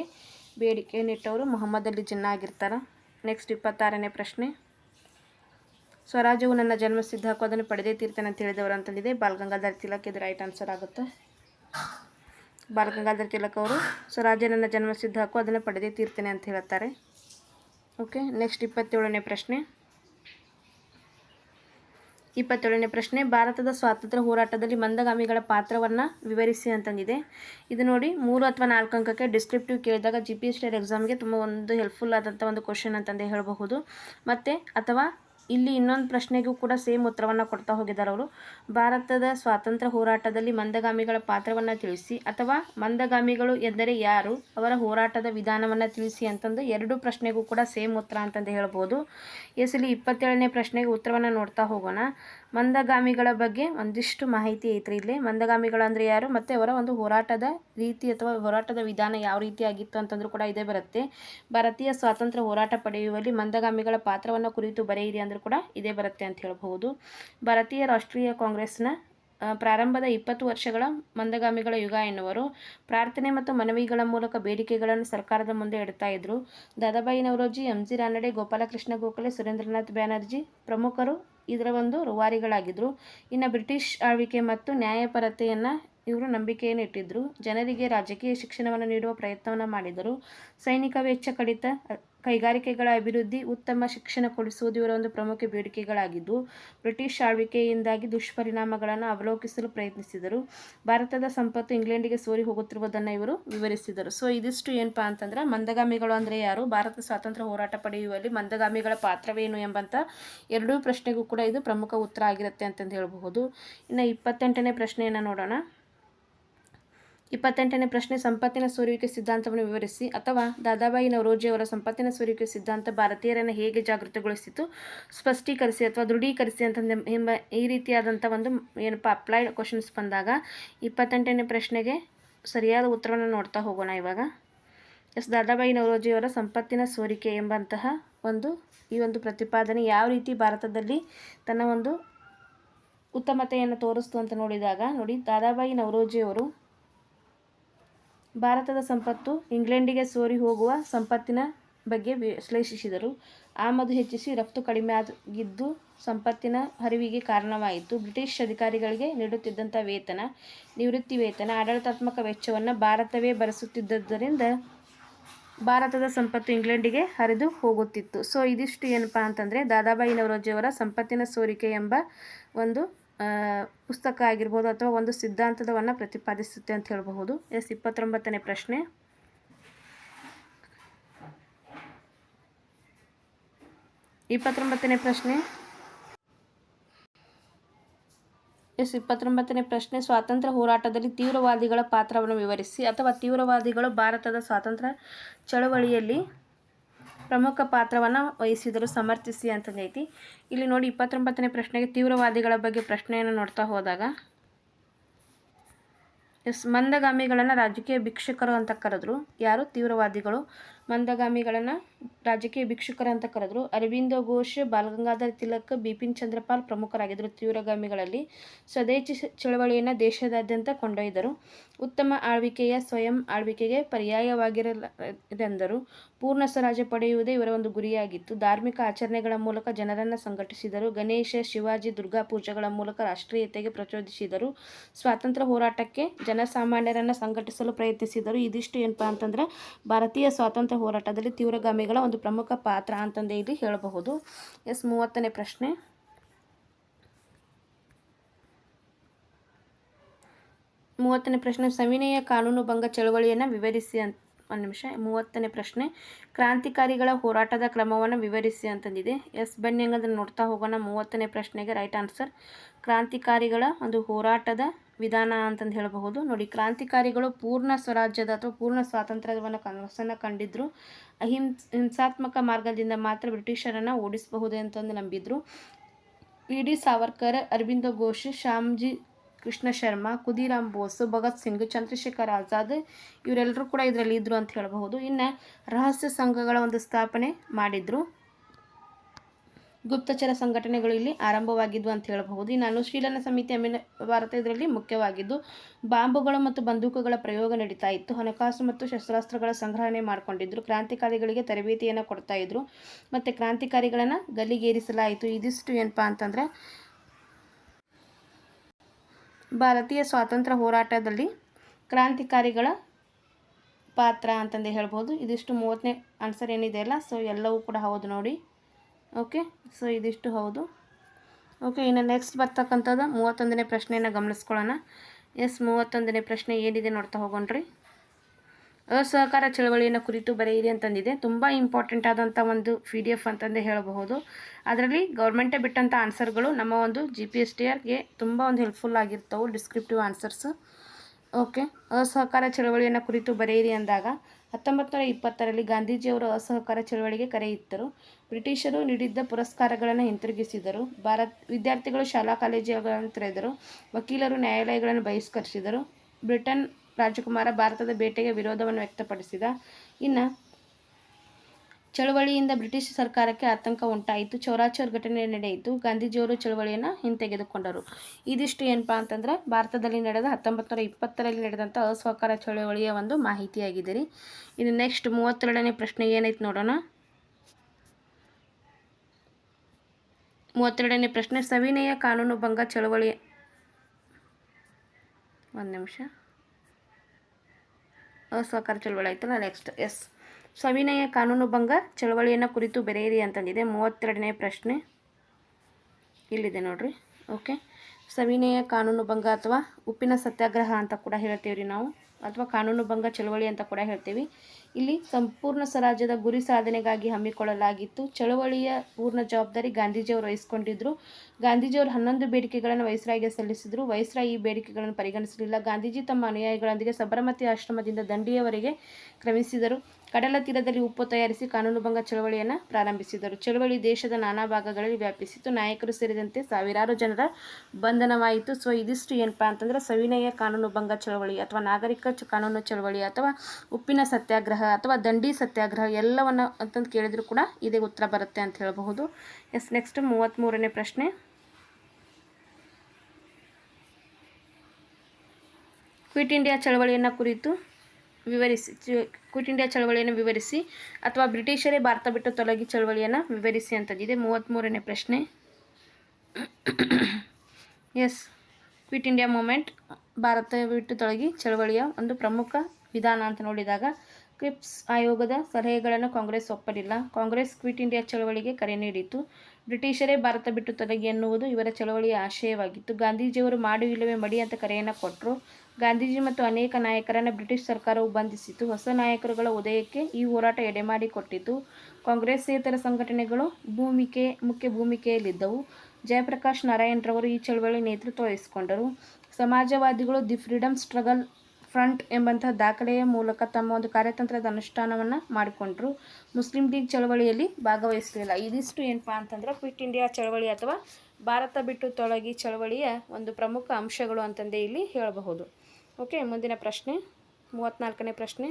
ಬೇಡಿಕೆ ನೆಟ್ಟವರು ಮೊಹಮ್ಮದ್ ಅಲಿ ಜಿನ್ನಾ ಆಗಿರ್ತಾರೆ ನೆಕ್ಸ್ಟ್ ಇಪ್ಪತ್ತಾರನೇ ಪ್ರಶ್ನೆ. ಸ್ವರಾಜ್ಯವು ನನ್ನ ಜನ್ಮ ಸಿದ್ಧ ಹಾಕೋ ಅದನ್ನು ಪಡೆದೇ ತೀರ್ತೇನೆ ಅಂತ ಹೇಳಿದವರು ಅಂತಂದಿದೆ. ಬಾಲ್ ಗಂಗಾಧರ್ ತಿಲಕ್ ಇದು ರೈಟ್ ಆನ್ಸರ್ ಆಗುತ್ತೆ. ಬಾಲ್ ಗಂಗಾಧರ್ ತಿಲಕ್ ಅವರು, ಸ್ವರಾಜ್ಯ ನನ್ನ ಜನ್ಮ ಸಿದ್ಧ ಹಾಕೋ ಅದನ್ನು ಪಡೆದೇ ತೀರ್ತೇನೆ ಅಂತ ಹೇಳ್ತಾರೆ ಓಕೆ ನೆಕ್ಸ್ಟ್ ಇಪ್ಪತ್ತೇಳನೇ ಪ್ರಶ್ನೆ. ಇಪ್ಪತ್ತೇಳನೇ ಪ್ರಶ್ನೆ, ಭಾರತದ ಸ್ವಾತಂತ್ರ್ಯ ಹೋರಾಟದಲ್ಲಿ ಮಂದಗಾಮಿಗಳ ಪಾತ್ರವನ್ನು ವಿವರಿಸಿ ಅಂತಂದಿದೆ. ಇದು ನೋಡಿ, ಮೂರು ಅಥವಾ ನಾಲ್ಕು ಅಂಕಕ್ಕೆ ಡಿಸ್ಕ್ರಿಪ್ಟಿವ್ ಕೇಳಿದಾಗ ಜಿ ಪಿ ಎಸ್ ಟಿ ಎಕ್ಸಾಮ್ಗೆ ತುಂಬ ಒಂದು ಹೆಲ್ಪ್ಫುಲ್ ಆದಂಥ ಒಂದು ಕ್ವಶನ್ ಅಂತಂದೇ ಹೇಳಬಹುದು. ಮತ್ತು, ಅಥವಾ ಇಲ್ಲಿ ಇನ್ನೊಂದು ಪ್ರಶ್ನೆಗೂ ಕೂಡ ಸೇಮ್ ಉತ್ತರವನ್ನು ಕೊಡ್ತಾ ಹೋಗಿದ್ದಾರೆ ಅವರು. ಭಾರತದ ಸ್ವಾತಂತ್ರ್ಯ ಹೋರಾಟದಲ್ಲಿ ಮಂದಗಾಮಿಗಳ ಪಾತ್ರವನ್ನು ತಿಳಿಸಿ ಅಥವಾ ಮಂದಗಾಮಿಗಳು ಎಂದರೆ ಯಾರು, ಅವರ ಹೋರಾಟದ ವಿಧಾನವನ್ನು ತಿಳಿಸಿ ಅಂತಂದು ಎರಡು ಪ್ರಶ್ನೆಗೂ ಕೂಡ ಸೇಮ್ ಉತ್ತರ ಅಂತಂದು ಹೇಳ್ಬೋದು. ಎಸ್, ಇಲ್ಲಿ ಇಪ್ಪತ್ತೇಳನೇ ಪ್ರಶ್ನೆಗೆ ಉತ್ತರವನ್ನು ನೋಡ್ತಾ ಹೋಗೋಣ. ಮಂದಗಾಮಿಗಳ ಬಗ್ಗೆ ಒಂದಿಷ್ಟು ಮಾಹಿತಿ ಐತ್ರಿ ಇಲ್ಲಿ. ಮಂದಗಾಮಿಗಳು ಅಂದರೆ ಯಾರು? ಮತ್ತು ಅವರ ಒಂದು ಹೋರಾಟದ ರೀತಿ ಅಥವಾ ಹೋರಾಟದ ವಿಧಾನ ಯಾವ ರೀತಿ ಆಗಿತ್ತು ಅಂತಂದ್ರೂ ಕೂಡ ಇದೇ ಬರುತ್ತೆ. ಭಾರತೀಯ ಸ್ವಾತಂತ್ರ್ಯ ಹೋರಾಟ ಪಡೆಯುವಲ್ಲಿ ಮಂದಗಾಮಿಗಳ ಪಾತ್ರವನ್ನು ಕುರಿತು ಬರೆಯಿರಿ ಅಂದರೂ ಕೂಡ ಇದೇ ಬರುತ್ತೆ ಅಂತ ಹೇಳಬಹುದು. ಭಾರತೀಯ ರಾಷ್ಟ್ರೀಯ ಕಾಂಗ್ರೆಸ್ನ ಪ್ರಾರಂಭದ ಇಪ್ಪತ್ತು ವರ್ಷಗಳ ಮಂದಗಾಮಿಗಳ ಯುಗ ಎನ್ನುವರು. ಪ್ರಾರ್ಥನೆ ಮತ್ತು ಮನವಿಗಳ ಮೂಲಕ ಬೇಡಿಕೆಗಳನ್ನು ಸರ್ಕಾರದ ಮುಂದೆ ಇಡ್ತಾ ಇದ್ರು. ದಾದಾಬಾಯಿ ನವರೋಜಿ, ಎಂ ಜಿ ರಾನಡೆ, ಗೋಪಾಲಕೃಷ್ಣ ಗೋಖಲೆ, ಸುರೇಂದ್ರನಾಥ್ ಬ್ಯಾನರ್ಜಿ ಪ್ರಮುಖರು ಇದರ ಒಂದು ರೂವಾರಿಗಳಾಗಿದ್ದರು ಇನ್ನು ಬ್ರಿಟಿಷ್ ಆಳ್ವಿಕೆ ಮತ್ತು ನ್ಯಾಯಪರತೆಯನ್ನು ಇವರು ನಂಬಿಕೆಯನ್ನು ಇಟ್ಟಿದ್ದರು ಜನರಿಗೆ ರಾಜಕೀಯ ಶಿಕ್ಷಣವನ್ನು ನೀಡುವ ಪ್ರಯತ್ನವನ್ನು ಮಾಡಿದರು. ಸೈನಿಕ ವೆಚ್ಚ ಕಡಿತ ಕೈಗಾರಿಕೆಗಳ ಅಭಿವೃದ್ಧಿ, ಉತ್ತಮ ಶಿಕ್ಷಣ ಕೊಡಿಸುವುದು ಇವರ ಒಂದು ಪ್ರಮುಖ ಬೇಡಿಕೆಗಳಾಗಿದ್ದು, ಬ್ರಿಟಿಷ್ ಆಳ್ವಿಕೆಯಿಂದಾಗಿ ದುಷ್ಪರಿಣಾಮಗಳನ್ನು ಅವಲೋಕಿಸಲು ಪ್ರಯತ್ನಿಸಿದರು. ಭಾರತದ ಸಂಪತ್ತು ಇಂಗ್ಲೆಂಡಿಗೆ ಸೋರಿ ಹೋಗುತ್ತಿರುವುದನ್ನು ಇವರು ವಿವರಿಸಿದರು. ಸೊ ಇದಿಷ್ಟು ಏನಪ್ಪ ಅಂತಂದ್ರೆ, ಮಂದಗಾಮಿಗಳು ಅಂದರೆ ಯಾರು? ಭಾರತ ಸ್ವಾತಂತ್ರ್ಯ ಹೋರಾಟ ಪಡೆಯುವಲ್ಲಿ ಮಂದಗಾಮಿಗಳ ಪಾತ್ರವೇನು ಎಂಬಂಥ ಎರಡೂ ಪ್ರಶ್ನೆಗೂ ಕೂಡ ಇದು ಪ್ರಮುಖ ಉತ್ತರ ಆಗಿರುತ್ತೆ ಅಂತಂದು ಹೇಳಬಹುದು. ಇನ್ನು ಇಪ್ಪತ್ತೆಂಟನೇ ಪ್ರಶ್ನೆಯನ್ನು ನೋಡೋಣ. ಇಪ್ಪತ್ತೆಂಟನೇ ಪ್ರಶ್ನೆ ಸಂಪತ್ತಿನ ಸೋರುವಿಕೆ ಸಿದ್ಧಾಂತವನ್ನು ವಿವರಿಸಿ ಅಥವಾ ದಾದಾಬಾಯಿ ನವರೋಜಿ ಅವರ ಸಂಪತ್ತಿನ ಸೋರುವಿಕೆ ಸಿದ್ಧಾಂತ ಭಾರತೀಯರನ್ನು ಹೇಗೆ ಜಾಗೃತಗೊಳಿಸಿತು, ಸ್ಪಷ್ಟೀಕರಿಸಿ ಅಥವಾ ದೃಢೀಕರಿಸಿ ಅಂತ ಎಂಬ ಈ ರೀತಿಯಾದಂಥ ಒಂದು ಏನಪ್ಪ ಅಪ್ಲೈಡ್ ಕ್ವಶನ್ಸ್ ಬಂದಾಗ ಇಪ್ಪತ್ತೆಂಟನೇ ಪ್ರಶ್ನೆಗೆ ಸರಿಯಾದ ಉತ್ತರವನ್ನು ನೋಡ್ತಾ ಹೋಗೋಣ ಇವಾಗ. ಎಸ್ ದಾದಾಬಾಯಿ ನವರೋಜಿಯವರ ಸಂಪತ್ತಿನ ಸೋರಿಕೆ ಎಂಬಂತಹ ಒಂದು, ಈ ಒಂದು ಪ್ರತಿಪಾದನೆ ಯಾವ ರೀತಿ ಭಾರತದಲ್ಲಿ ತನ್ನ ಒಂದು ಉತ್ತಮತೆಯನ್ನು ತೋರಿಸ್ತು ಅಂತ ನೋಡಿದಾಗ, ನೋಡಿ ದಾದಾಬಾಯಿ ನವರೋಜಿಯವರು ಭಾರತದ ಸಂಪತ್ತು ಇಂಗ್ಲೆಂಡಿಗೆ ಸೋರಿ ಹೋಗುವ ಸಂಪತ್ತಿನ ಬಗ್ಗೆ ವಿಶ್ಲೇಷಿಸಿದರು. ಆಮದು ಹೆಚ್ಚಿಸಿ ರಫ್ತು ಕಡಿಮೆ ಆಗಿದ್ದು ಸಂಪತ್ತಿನ ಹರಿವಿಗೆ ಕಾರಣವಾಯಿತು. ಬ್ರಿಟಿಷ್ ಅಧಿಕಾರಿಗಳಿಗೆ ನೀಡುತ್ತಿದ್ದಂಥ ವೇತನ, ನಿವೃತ್ತಿ ವೇತನ, ಆಡಳಿತಾತ್ಮಕ ವೆಚ್ಚವನ್ನು ಭಾರತವೇ ಭರಿಸುತ್ತಿದ್ದರಿಂದ ಭಾರತದ ಸಂಪತ್ತು ಇಂಗ್ಲೆಂಡಿಗೆ ಹರಿದು ಹೋಗುತ್ತಿತ್ತು. ಸೊ, ಇದಿಷ್ಟು ಏನಪ್ಪ ಅಂತಂದರೆ ದಾದಾಬಾಯಿ ನವರೋಜಿಯವರ ಸಂಪತ್ತಿನ ಸೋರಿಕೆ ಎಂಬ ಒಂದು ಪುಸ್ತಕ ಆಗಿರ್ಬೋದು ಅಥವಾ ಒಂದು ಸಿದ್ಧಾಂತದವನ್ನು ಪ್ರತಿಪಾದಿಸುತ್ತೆ ಅಂತ ಹೇಳಬಹುದು. ಎಸ್, ಇಪ್ಪತ್ತೊಂಬತ್ತನೇ ಪ್ರಶ್ನೆ. ಇಪ್ಪತ್ತೊಂಬತ್ತನೇ ಪ್ರಶ್ನೆ. ಎಸ್, ಇಪ್ಪತ್ತೊಂಬತ್ತನೇ ಪ್ರಶ್ನೆ. ಸ್ವಾತಂತ್ರ್ಯ ಹೋರಾಟದಲ್ಲಿ ತೀವ್ರವಾದಿಗಳ ಪಾತ್ರವನ್ನು ವಿವರಿಸಿ ಅಥವಾ ತೀವ್ರವಾದಿಗಳು ಭಾರತದ ಸ್ವಾತಂತ್ರ್ಯ ಚಳವಳಿಯಲ್ಲಿ ಪ್ರಮುಖ ಪಾತ್ರವನ್ನು ವಹಿಸಿದರು ಸಮರ್ಥಿಸಿ ಅಂತಂದೈತಿ ಇಲ್ಲಿ ನೋಡಿ ಇಪ್ಪತ್ತೊಂಬತ್ತನೇ ಪ್ರಶ್ನೆಗೆ ತೀವ್ರವಾದಿಗಳ ಬಗ್ಗೆ ಪ್ರಶ್ನೆಯನ್ನು ನೋಡ್ತಾ ಹೋದಾಗ, ಎಸ್, ಮಂದಗಾಮಿಗಳನ್ನು ರಾಜಕೀಯ ಭಿಕ್ಷಕರು ಅಂತ ಕರೆದ್ರು. ಯಾರು? ತೀವ್ರವಾದಿಗಳು. ಮಂದಗಾಮಿಗಳನ್ನು ರಾಜಕೀಯ ಭಿಕ್ಷುಕರು ಅಂತ ಕರೆದ್ರು. ಅರವಿಂದ ಘೋಷ್, ಬಾಲಗಂಗಾಧರ್ ತಿಲಕ್, ಬಿಪಿನ್ ಚಂದ್ರಪಾಲ್ ಪ್ರಮುಖರಾಗಿದ್ದರು ತೀವ್ರಗಾಮಿಗಳಲ್ಲಿ. ಸ್ವದೇಶಿ ಚಳವಳಿಯನ್ನು ದೇಶದಾದ್ಯಂತ ಕೊಂಡೊಯ್ದರು. ಉತ್ತಮ ಆಳ್ವಿಕೆಯ ಸ್ವಯಂ ಆಳ್ವಿಕೆಗೆ ಪರ್ಯಾಯವಾಗಿರಲೆಂದರು. ಪೂರ್ಣ ಸ್ವರಾಜ್ಯ ಪಡೆಯುವುದೇ ಇವರ ಒಂದು ಗುರಿಯಾಗಿತ್ತು. ಧಾರ್ಮಿಕ ಆಚರಣೆಗಳ ಮೂಲಕ ಜನರನ್ನು ಸಂಘಟಿಸಿದರು. ಗಣೇಶ, ಶಿವಾಜಿ, ದುರ್ಗಾ ಪೂಜೆಗಳ ಮೂಲಕ ರಾಷ್ಟ್ರೀಯತೆಗೆ ಪ್ರಚೋದಿಸಿದರು. ಸ್ವಾತಂತ್ರ್ಯ ಹೋರಾಟಕ್ಕೆ ಜನಸಾಮಾನ್ಯರನ್ನು ಸಂಘಟಿಸಲು ಪ್ರಯತ್ನಿಸಿದರು. ಇದಿಷ್ಟು ಏನಪ್ಪಾ ಅಂತಂದ್ರೆ, ಭಾರತೀಯ ಸ್ವಾತಂತ್ರ್ಯ ಹೋರಾಟದಲ್ಲಿ ತೀವ್ರಗಾಮಿಗಳ ಒಂದು ಪ್ರಮುಖ ಪಾತ್ರ ಅಂತಂದೇ ಇಲ್ಲಿ ಹೇಳಬಹುದು. ಎಸ್, ಮೂವತ್ತನೇ ಪ್ರಶ್ನೆ. ಮೂವತ್ತನೇ ಪ್ರಶ್ನೆ, ಸವಿನಯ ಕಾನೂನು ಭಂಗ ಚಳವಳಿಯನ್ನು ವಿವರಿಸಿ ಅಂತ ಒಂದು ನಿಮಿಷ, ಮೂವತ್ತನೇ ಪ್ರಶ್ನೆ. ಕ್ರಾಂತಿಕಾರಿಗಳ ಹೋರಾಟದ ಕ್ರಮವನ್ನು ವಿವರಿಸಿ ಅಂತಂದಿದೆ. ಎಸ್, ಬನ್ನಿ ನೋಡ್ತಾ ಹೋಗೋಣ ಮೂವತ್ತನೇ ಪ್ರಶ್ನೆಗೆ ರೈಟ್ ಆನ್ಸರ್. ಕ್ರಾಂತಿಕಾರಿಗಳ ಒಂದು ಹೋರಾಟದ ವಿಧಾನ ಅಂತಂದು ಹೇಳಬಹುದು. ನೋಡಿ, ಕ್ರಾಂತಿಕಾರಿಗಳು ಪೂರ್ಣ ಸ್ವರಾಜ್ಯದ ಅಥವಾ ಪೂರ್ಣ ಸ್ವಾತಂತ್ರ್ಯವನ್ನು ಕನಸನ್ನು ಕಂಡಿದ್ದರು ಅಹಿಂಸ್ ಹಿಂಸಾತ್ಮಕ ಮಾರ್ಗದಿಂದ ಮಾತ್ರ ಬ್ರಿಟಿಷರನ್ನು ಓಡಿಸಬಹುದು ಅಂತಂದು ನಂಬಿದ್ರು. ಇ ಡಿ ಸಾವರ್ಕರ್, ಅರವಿಂದ ಘೋಷ್, ಶ್ಯಾಮ್ಜಿ ಕೃಷ್ಣ ಶರ್ಮಾ ಕುದಿರಾಮ್ ಬೋಸ್ ಭಗತ್ ಸಿಂಗ್, ಚಂದ್ರಶೇಖರ್ ಆಜಾದ್ ಇವರೆಲ್ಲರೂ ಕೂಡ ಇದರಲ್ಲಿ ಇದ್ದರು ಅಂತ ಹೇಳಬಹುದು. ಇನ್ನು ರಹಸ್ಯ ಸಂಘಗಳ ಒಂದು ಸ್ಥಾಪನೆ ಮಾಡಿದ್ರು. ಗುಪ್ತಚರ ಸಂಘಟನೆಗಳು ಇಲ್ಲಿ ಆರಂಭವಾಗಿದ್ದು ಅಂತ ಹೇಳಬಹುದು. ಇನ್ನು ಅನುಶೀಲನ ಸಮಿತಿ ಅಮಿನ ಭಾರತ ಇದರಲ್ಲಿ ಮುಖ್ಯವಾಗಿದ್ದು, ಬಾಂಬುಗಳು ಮತ್ತು ಬಂದೂಕುಗಳ ಪ್ರಯೋಗ ನಡೀತಾ ಇತ್ತು. ಹಣಕಾಸು ಮತ್ತು ಶಸ್ತ್ರಾಸ್ತ್ರಗಳ ಸಂಗ್ರಹಣೆ ಮಾಡಿಕೊಂಡಿದ್ದರು ಕ್ರಾಂತಿಕಾರಿಗಳಿಗೆ ತರಬೇತಿಯನ್ನು ಕೊಡ್ತಾ ಇದ್ರು. ಮತ್ತು ಕ್ರಾಂತಿಕಾರಿಗಳನ್ನು ಗಲ್ಲಿಗೇರಿಸಲಾಯಿತು. ಇದಿಷ್ಟು ಏನಪ್ಪ ಅಂತಂದರೆ ಭಾರತೀಯ ಸ್ವಾತಂತ್ರ್ಯ ಹೋರಾಟದಲ್ಲಿ ಕ್ರಾಂತಿಕಾರಿಗಳ ಪಾತ್ರ ಅಂತಂದು ಹೇಳ್ಬೋದು. ಇದಿಷ್ಟು ಮೂವತ್ತನೇ ಆನ್ಸರ್ ಏನಿದೆ ಅಲ್ಲ? ಸೊ ಎಲ್ಲವೂ ಕೂಡ ಹೌದು ನೋಡಿ. ಓಕೆ ಸೊ ಇದಿಷ್ಟು ಹೌದು. ಓಕೆ ಇನ್ನು ನೆಕ್ಸ್ಟ್ ಬರ್ತಕ್ಕಂಥದ್ದು ಮೂವತ್ತೊಂದನೇ ಪ್ರಶ್ನೆಯನ್ನು ಗಮನಿಸ್ಕೊಳ್ಳೋಣ. ಎಸ್ ಮೂವತ್ತೊಂದನೇ ಪ್ರಶ್ನೆ ಏನಿದೆ ನೋಡ್ತಾ ಹೋಗೋಣ್ರಿ. ಅಸಹಕಾರ ಚಳವಳಿಯನ್ನು ಕುರಿತು ಬರೆಯಿರಿ ಅಂತಂದಿದೆ. ತುಂಬ ಇಂಪಾರ್ಟೆಂಟ್ ಆದಂಥ ಒಂದು ಪಿ ಡಿ ಎಫ್ ಅಂತಂದೇ ಹೇಳಬಹುದು. ಅದರಲ್ಲಿ ಗೌರ್ಮೆಂಟೇ ಬಿಟ್ಟಂಥ ಆನ್ಸರ್ಗಳು ನಮ್ಮ ಒಂದು ಜಿ ಪಿ ಎಸ್ ಟಿ ಆರ್ಗೆ ತುಂಬ ಒಂದು ಹೆಲ್ಪ್ಫುಲ್ ಆಗಿರ್ತವೆ ಡಿಸ್ಕ್ರಿಪ್ಟಿವ್ ಆನ್ಸರ್ಸ್ ಓಕೆ ಅಸಹಕಾರ ಚಳವಳಿಯನ್ನು ಕುರಿತು ಬರೆಯಿರಿ ಅಂದಾಗ ಹತ್ತೊಂಬತ್ತು ನೂರ ಇಪ್ಪತ್ತರಲ್ಲಿ ಗಾಂಧೀಜಿಯವರು ಅಸಹಕಾರ ಚಳವಳಿಗೆ ಕರೆಯಿತ್ತರು. ಬ್ರಿಟಿಷರು ನೀಡಿದ್ದ ಪುರಸ್ಕಾರಗಳನ್ನು ಹಿಂತಿರುಗಿಸಿದರು. ಭಾರತ್, ವಿದ್ಯಾರ್ಥಿಗಳು ಶಾಲಾ, ಕಾಲೇಜುಗಳನ್ನು ತೆರೆದರು. ವಕೀಲರು ನ್ಯಾಯಾಲಯಗಳನ್ನು ಬಹಿಷ್ಕರಿಸಿದರು. ಬ್ರಿಟನ್ ರಾಜಕುಮಾರ ಭಾರತದ ಬೇಟೆಗೆ ವಿರೋಧವನ್ನು ವ್ಯಕ್ತಪಡಿಸಿದ. ಇನ್ನು ಚಳವಳಿಯಿಂದ ಬ್ರಿಟಿಷ್ ಸರ್ಕಾರಕ್ಕೆ ಆತಂಕ ಉಂಟಾಯಿತು. ಚೌರಾಚೌರ್ ಘಟನೆ ನಡೆಯಿತು. ಗಾಂಧೀಜಿಯವರು ಚಳವಳಿಯನ್ನು ಹಿಂತೆಗೆದುಕೊಂಡರು. ಇದಿಷ್ಟು ಏನಪ್ಪ ಅಂತಂದ್ರೆ, ಭಾರತದಲ್ಲಿ ನಡೆದ ಹತ್ತೊಂಬತ್ತು ನೂರ ಇಪ್ಪತ್ತರಲ್ಲಿ ನಡೆದಂಥ ಅಸಹಕಾರ ಚಳವಳಿಯ ಒಂದು ಮಾಹಿತಿಯಾಗಿದೆ ರೀ ಇನ್ನು ನೆಕ್ಸ್ಟ್ ಮೂವತ್ತೆರಡನೇ ಪ್ರಶ್ನೆ ಏನೈತೆ ನೋಡೋಣ. ಮೂವತ್ತೆರಡನೇ ಪ್ರಶ್ನೆ, ಸವಿನಯ ಕಾನೂನು ಭಂಗ ಚಳವಳಿ ಒಂದು ನಿಮಿಷ. ಅಸಹಕಾರ ಚಳವಳಿ ಆಯ್ತಲ್ಲ ನೆಕ್ಸ್ಟ್ ಎಸ್ ಸವಿನಯ ಕಾನೂನು ಭಂಗ, ಚಳವಳಿಯನ್ನು ಕುರಿತು ಬೆರೆಯಿರಿ ಅಂತಂದಿದೆ. ಮೂವತ್ತೆರಡನೇ ಪ್ರಶ್ನೆ ಇಲ್ಲಿದೆ ನೋಡ್ರಿ. ಓಕೆ ಸವಿನಯ ಕಾನೂನು ಭಂಗ ಅಥವಾ ಉಪ್ಪಿನ ಸತ್ಯಾಗ್ರಹ ಅಂತ ಕೂಡ ಹೇಳ್ತೀವಿ ರೀ ನಾವು. ಅಥವಾ ಕಾನೂನು ಭಂಗ, ಚಳವಳಿ ಅಂತ ಕೂಡ ಹೇಳ್ತೀವಿ. ಇಲ್ಲಿ ಸಂಪೂರ್ಣ ಸ್ವರಾಜ್ಯದ ಗುರಿ ಸಾಧನೆಗಾಗಿ ಹಮ್ಮಿಕೊಳ್ಳಲಾಗಿತ್ತು. ಚಳವಳಿಯ ಪೂರ್ಣ ಜವಾಬ್ದಾರಿ ಗಾಂಧೀಜಿಯವರು ವಹಿಸಿಕೊಂಡಿದ್ದರು ಗಾಂಧೀಜಿಯವರು ಹನ್ನೊಂದು ಬೇಡಿಕೆಗಳನ್ನು ವೈಸ್ರಾಯ್ಗೆ ಸಲ್ಲಿಸಿದರು. ವೈಸ್ರಾಯ್ ಈ ಬೇಡಿಕೆಗಳನ್ನು ಪರಿಗಣಿಸಲಿಲ್ಲ. ಗಾಂಧೀಜಿ ತಮ್ಮ ಅನುಯಾಯಿಗಳೊಂದಿಗೆ ಸಬರಮತಿ ಆಶ್ರಮದಿಂದ ದಂಡಿಯವರೆಗೆ ಕ್ರಮಿಸಿದರು. ಕಡಲ ತೀರದಲ್ಲಿ ಉಪ್ಪು ತಯಾರಿಸಿ ಕಾನೂನುಭಂಗ ಚಳವಳಿಯನ್ನು ಪ್ರಾರಂಭಿಸಿದರು. ಚಳವಳಿ ದೇಶದ ನಾನಾ ಭಾಗಗಳಲ್ಲಿ ವ್ಯಾಪಿಸಿತ್ತು. ನಾಯಕರು ಸೇರಿದಂತೆ ಸಾವಿರಾರು ಜನರ ಬಂಧನವಾಯಿತು. ಸೊ, ಇದಿಷ್ಟು ಏನಪ್ಪ ಅಂತಂದರೆ ಸವಿನಯ ಕಾನೂನುಭಂಗ ಚಳವಳಿ ಅಥವಾ ನಾಗರಿಕ ಕಾನೂನು ಚಳವಳಿ ಅಥವಾ ಉಪ್ಪಿನ ಸತ್ಯಾಗ್ರಹ ಅಥವಾ ದಂಡಿ ಸತ್ಯಾಗ್ರಹ ಎಲ್ಲವನ್ನು ಅಂತಂದು ಕೇಳಿದ್ರು ಕೂಡ ಇದೇ ಉತ್ತರ ಬರುತ್ತೆ ಅಂತ ಹೇಳಬಹುದು. ಎಸ್ ನೆಕ್ಸ್ಟ್ ಮೂವತ್ತ್ಮೂರನೇ ಪ್ರಶ್ನೆ. ಕ್ವಿಟ್ ಇಂಡಿಯಾ ಚಳವಳಿಯನ್ನು ಕುರಿತು ವಿವರಿಸಿ ಕ್ವಿಟ್ ಇಂಡಿಯಾ ಚಳವಳಿಯನ್ನು ವಿವರಿಸಿ ಅಥವಾ ಬ್ರಿಟಿಷರೇ ಭಾರತ ಬಿಟ್ಟು ತೊಲಗಿ ಚಳವಳಿಯನ್ನು ವಿವರಿಸಿ ಅಂತಂದಿದೆ. ಮೂವತ್ತ್ಮೂರನೇ ಪ್ರಶ್ನೆ. Yes, quit India movement Bharat ಬಿಟ್ಟು ತೊಲಗಿ ಚಳವಳಿಯ ಒಂದು ಪ್ರಮುಖ ವಿಧಾನ ಅಂತ ನೋಡಿದಾಗ ಕ್ರಿಪ್ಸ್ ಆಯೋಗದ ಸಲಹೆಗಳನ್ನು ಕಾಂಗ್ರೆಸ್ ಒಪ್ಪಲಿಲ್ಲ. ಕಾಂಗ್ರೆಸ್ ಕ್ವಿಟ್ ಇಂಡಿಯಾ ಚಳವಳಿಗೆ ಕರೆ ನೀಡಿತು ಬ್ರಿಟಿಷರೇ ಭಾರತ ಬಿಟ್ಟು ತೊಲಗಿ ಎನ್ನುವುದು ಇವರ ಚಳವಳಿಯ ಆಶಯವಾಗಿತ್ತು. ಗಾಂಧೀಜಿಯವರು ಮಾಡು ಇಲ್ಲವೇ ಮಡಿ ಅಂತ ಕರೆಯನ್ನು ಕೊಟ್ಟರು ಗಾಂಧೀಜಿ ಮತ್ತು ಅನೇಕ ನಾಯಕರನ್ನು ಬ್ರಿಟಿಷ್ ಸರ್ಕಾರವು ಬಂಧಿಸಿತು ಹೊಸ ನಾಯಕರುಗಳ ಉದಯಕ್ಕೆ ಈ ಹೋರಾಟ ಎಡೆಮಾಡಿಕೊಟ್ಟಿತು ಕಾಂಗ್ರೆಸ್ಸೇತರ ಸಂಘಟನೆಗಳು ಭೂಮಿಕೆ, ಮುಖ್ಯ ಭೂಮಿಕೆಯಲ್ಲಿದ್ದವು. ಜಯಪ್ರಕಾಶ್ ನಾರಾಯಣರವರು ಈ ಚಳವಳಿ ನೇತೃತ್ವ ವಹಿಸಿಕೊಂಡರು. ಸಮಾಜವಾದಿಗಳು ದಿ ಫ್ರೀಡಮ್ ಸ್ಟ್ರಗಲ್ ಫ್ರಂಟ್ ಎಂಬಂತಹ ದಾಖಲೆಯ ಮೂಲಕ ತಮ್ಮ ಒಂದು ಕಾರ್ಯತಂತ್ರದ ಅನುಷ್ಠಾನವನ್ನು ಮಾಡಿಕೊಂಡರು. ಮುಸ್ಲಿಂ ಲೀಗ್ ಚಳವಳಿಯಲ್ಲಿ ಭಾಗವಹಿಸಲಿಲ್ಲ. ಇದಿಷ್ಟು ಏನಪ್ಪ ಅಂತಂದ್ರೆ ಕ್ವಿಟ್ ಇಂಡಿಯಾ ಚಳವಳಿ ಅಥವಾ ಭಾರತ ಬಿಟ್ಟು ತೊಲಗಿ ಚಳವಳಿಯ ಒಂದು ಪ್ರಮುಖ ಅಂಶಗಳು ಅಂತಂದೇ ಇಲ್ಲಿ ಹೇಳಬಹುದು. ಓಕೆ, ಮುಂದಿನ ಪ್ರಶ್ನೆ ಮೂವತ್ತ್ನಾಲ್ಕನೇ ಪ್ರಶ್ನೆ.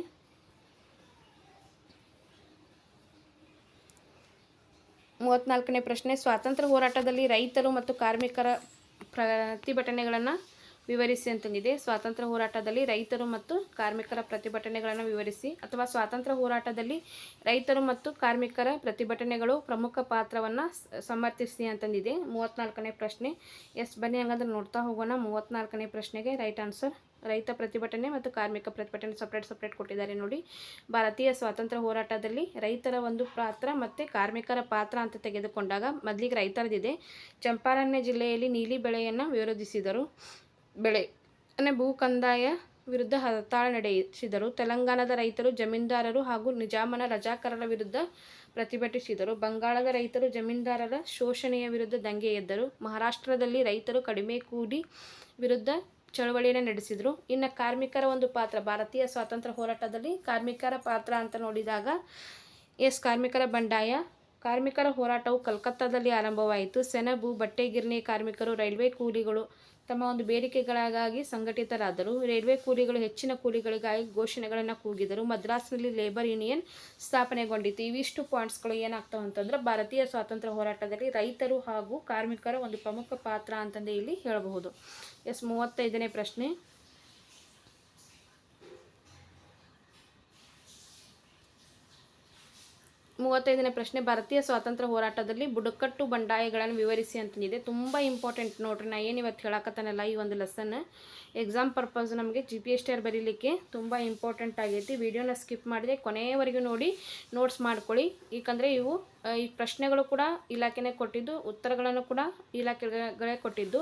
ಮೂವತ್ತ್ನಾಲ್ಕನೇ ಪ್ರಶ್ನೆ, ಸ್ವಾತಂತ್ರ್ಯ ಹೋರಾಟದಲ್ಲಿ ರೈತರು ಮತ್ತು ಕಾರ್ಮಿಕರ ಪ್ರತಿಭಟನೆಗಳನ್ನು ವಿವರಿಸಿ ಅಂತಂದಿದೆ. ಸ್ವಾತಂತ್ರ್ಯ ಹೋರಾಟದಲ್ಲಿ ರೈತರು ಮತ್ತು ಕಾರ್ಮಿಕರ ಪ್ರತಿಭಟನೆಗಳನ್ನು ವಿವರಿಸಿ ಅಥವಾ ಸ್ವಾತಂತ್ರ್ಯ ಹೋರಾಟದಲ್ಲಿ ರೈತರು ಮತ್ತು ಕಾರ್ಮಿಕರ ಪ್ರತಿಭಟನೆಗಳು ಪ್ರಮುಖ ಪಾತ್ರವನ್ನು ಸಮರ್ಥಿಸಿ ಅಂತಂದಿದೆ. ಮೂವತ್ತ್ನಾಲ್ಕನೇ ಪ್ರಶ್ನೆ. ಎಸ್, ಬನ್ನಿ ಹಂಗಂದ್ರೆ ನೋಡ್ತಾ ಹೋಗೋಣ. ಮೂವತ್ತ್ನಾಲ್ಕನೇ ಪ್ರಶ್ನೆಗೆ ರೈಟ್ ಆನ್ಸರ್. ರೈತ ಪ್ರತಿಭಟನೆ ಮತ್ತು ಕಾರ್ಮಿಕ ಪ್ರತಿಭಟನೆ ಸಪ್ರೇಟ್ ಸಪ್ರೇಟ್ ಕೊಟ್ಟಿದ್ದಾರೆ ನೋಡಿ. ಭಾರತೀಯ ಸ್ವಾತಂತ್ರ್ಯ ಹೋರಾಟದಲ್ಲಿ ರೈತರ ಒಂದು ಪಾತ್ರ ಮತ್ತು ಕಾರ್ಮಿಕರ ಪಾತ್ರ ಅಂತ ತೆಗೆದುಕೊಂಡಾಗ ಮೊದಲಿಗೆ ರೈತರದಿದೆ ಚಂಪಾರಣ್ಯ ಜಿಲ್ಲೆಯಲ್ಲಿ ನೀಲಿ ಬೆಳೆಯನ್ನು ವಿರೋಧಿಸಿದರು. ಬೆಳೆ. ಅಂದರೆ ಭೂ ಕಂದಾಯ ವಿರುದ್ಧ ಹರತಾಳ ನಡೆಸಿದರು. ತೆಲಂಗಾಣದ ರೈತರು, ಜಮೀನ್ದಾರರು ಹಾಗೂ ನಿಜಾಮನ ರಜಾಕರರ ವಿರುದ್ಧ ಪ್ರತಿಭಟಿಸಿದರು. ಬಂಗಾಳದ ರೈತರು, ಜಮೀನ್ದಾರರ ಶೋಷಣೆಯ ವಿರುದ್ಧ ದಂಗೆ ಎದ್ದರು. ಮಹಾರಾಷ್ಟ್ರದಲ್ಲಿ ರೈತರು ಕಡಿಮೆ ಕೂಲಿ ವಿರುದ್ಧ ಚಳವಳಿಯನ್ನು ನಡೆಸಿದರು. ಇನ್ನು ಕಾರ್ಮಿಕರ ಒಂದು ಪಾತ್ರ, ಭಾರತೀಯ ಸ್ವಾತಂತ್ರ್ಯ ಹೋರಾಟದಲ್ಲಿ ಕಾರ್ಮಿಕರ ಪಾತ್ರ ಅಂತ ನೋಡಿದಾಗ, ಎಸ್ ಕಾರ್ಮಿಕರ ಬಂಡಾಯ. ಕಾರ್ಮಿಕರ ಹೋರಾಟವು ಕಲ್ಕತ್ತಾದಲ್ಲಿ ಆರಂಭವಾಯಿತು. ಸೆಣಬು ಬಟ್ಟೆಗಿರಣಿ ಕಾರ್ಮಿಕರು, ರೈಲ್ವೆ ಕೂಲಿಗಳು ತಮ್ಮ ಒಂದು ಬೇಡಿಕೆಗಳಿಗಾಗಿ ಸಂಘಟಿತರಾದರು. ರೈಲ್ವೆ ಕೂಲಿಗಳು ಹೆಚ್ಚಿನ ಕೂಲಿಗಳಿಗಾಗಿ ಘೋಷಣೆಗಳನ್ನು ಕೂಗಿದರು. ಮದ್ರಾಸ್ನಲ್ಲಿ ಲೇಬರ್ ಯೂನಿಯನ್ ಸ್ಥಾಪನೆಗೊಂಡಿತು ಇವಿಷ್ಟು ಪಾಯಿಂಟ್ಸ್ಗಳು ಏನಾಗ್ತವೆ ಅಂತಂದ್ರೆ, ಭಾರತೀಯ ಸ್ವಾತಂತ್ರ್ಯ ಹೋರಾಟದಲ್ಲಿ ರೈತರು ಹಾಗೂ ಕಾರ್ಮಿಕರ ಒಂದು ಪ್ರಮುಖ ಪಾತ್ರ ಅಂತಂದೇ ಇಲ್ಲಿ ಹೇಳಬಹುದು. ಎಸ್, ಮೂವತ್ತೈದನೇ ಪ್ರಶ್ನೆ. ಮೂವತ್ತೈದನೇ ಪ್ರಶ್ನೆ, ಭಾರತೀಯ ಸ್ವಾತಂತ್ರ್ಯ ಹೋರಾಟದಲ್ಲಿ ಬುಡಕಟ್ಟು ಬಂಡಾಯಗಳನ್ನು ವಿವರಿಸಿ ಅಂತಂದಿದೆ ತುಂಬ ಇಂಪಾರ್ಟೆಂಟ್ ನೋಡ್ರಿ, ನಾ ಏನು ಇವತ್ತು ಹೇಳಕತ್ತಾನಲ್ಲ ಈ ಒಂದು ಲೆಸನ್ ಎಕ್ಸಾಮ್ ಪರ್ಪಸ್ ನಮಗೆ G P S T R ಬರೀಲಿಕ್ಕೆ ತುಂಬ ಇಂಪಾರ್ಟೆಂಟ್ ಆಗೈತಿ. ವಿಡಿಯೋನ ಸ್ಕಿಪ್ ಮಾಡಿದೆ ಕೊನೆಯವರೆಗೂ ನೋಡಿ ನೋಟ್ಸ್ ಮಾಡ್ಕೊಳ್ಳಿ. ಏಕೆಂದರೆ ಇವು ಈ ಪ್ರಶ್ನೆಗಳು ಕೂಡ ಇಲಾಖೆನೇ ಕೊಟ್ಟಿದ್ದು, ಉತ್ತರಗಳನ್ನು ಕೂಡ ಇಲಾಖೆಗಳೇ ಕೊಟ್ಟಿದ್ದು.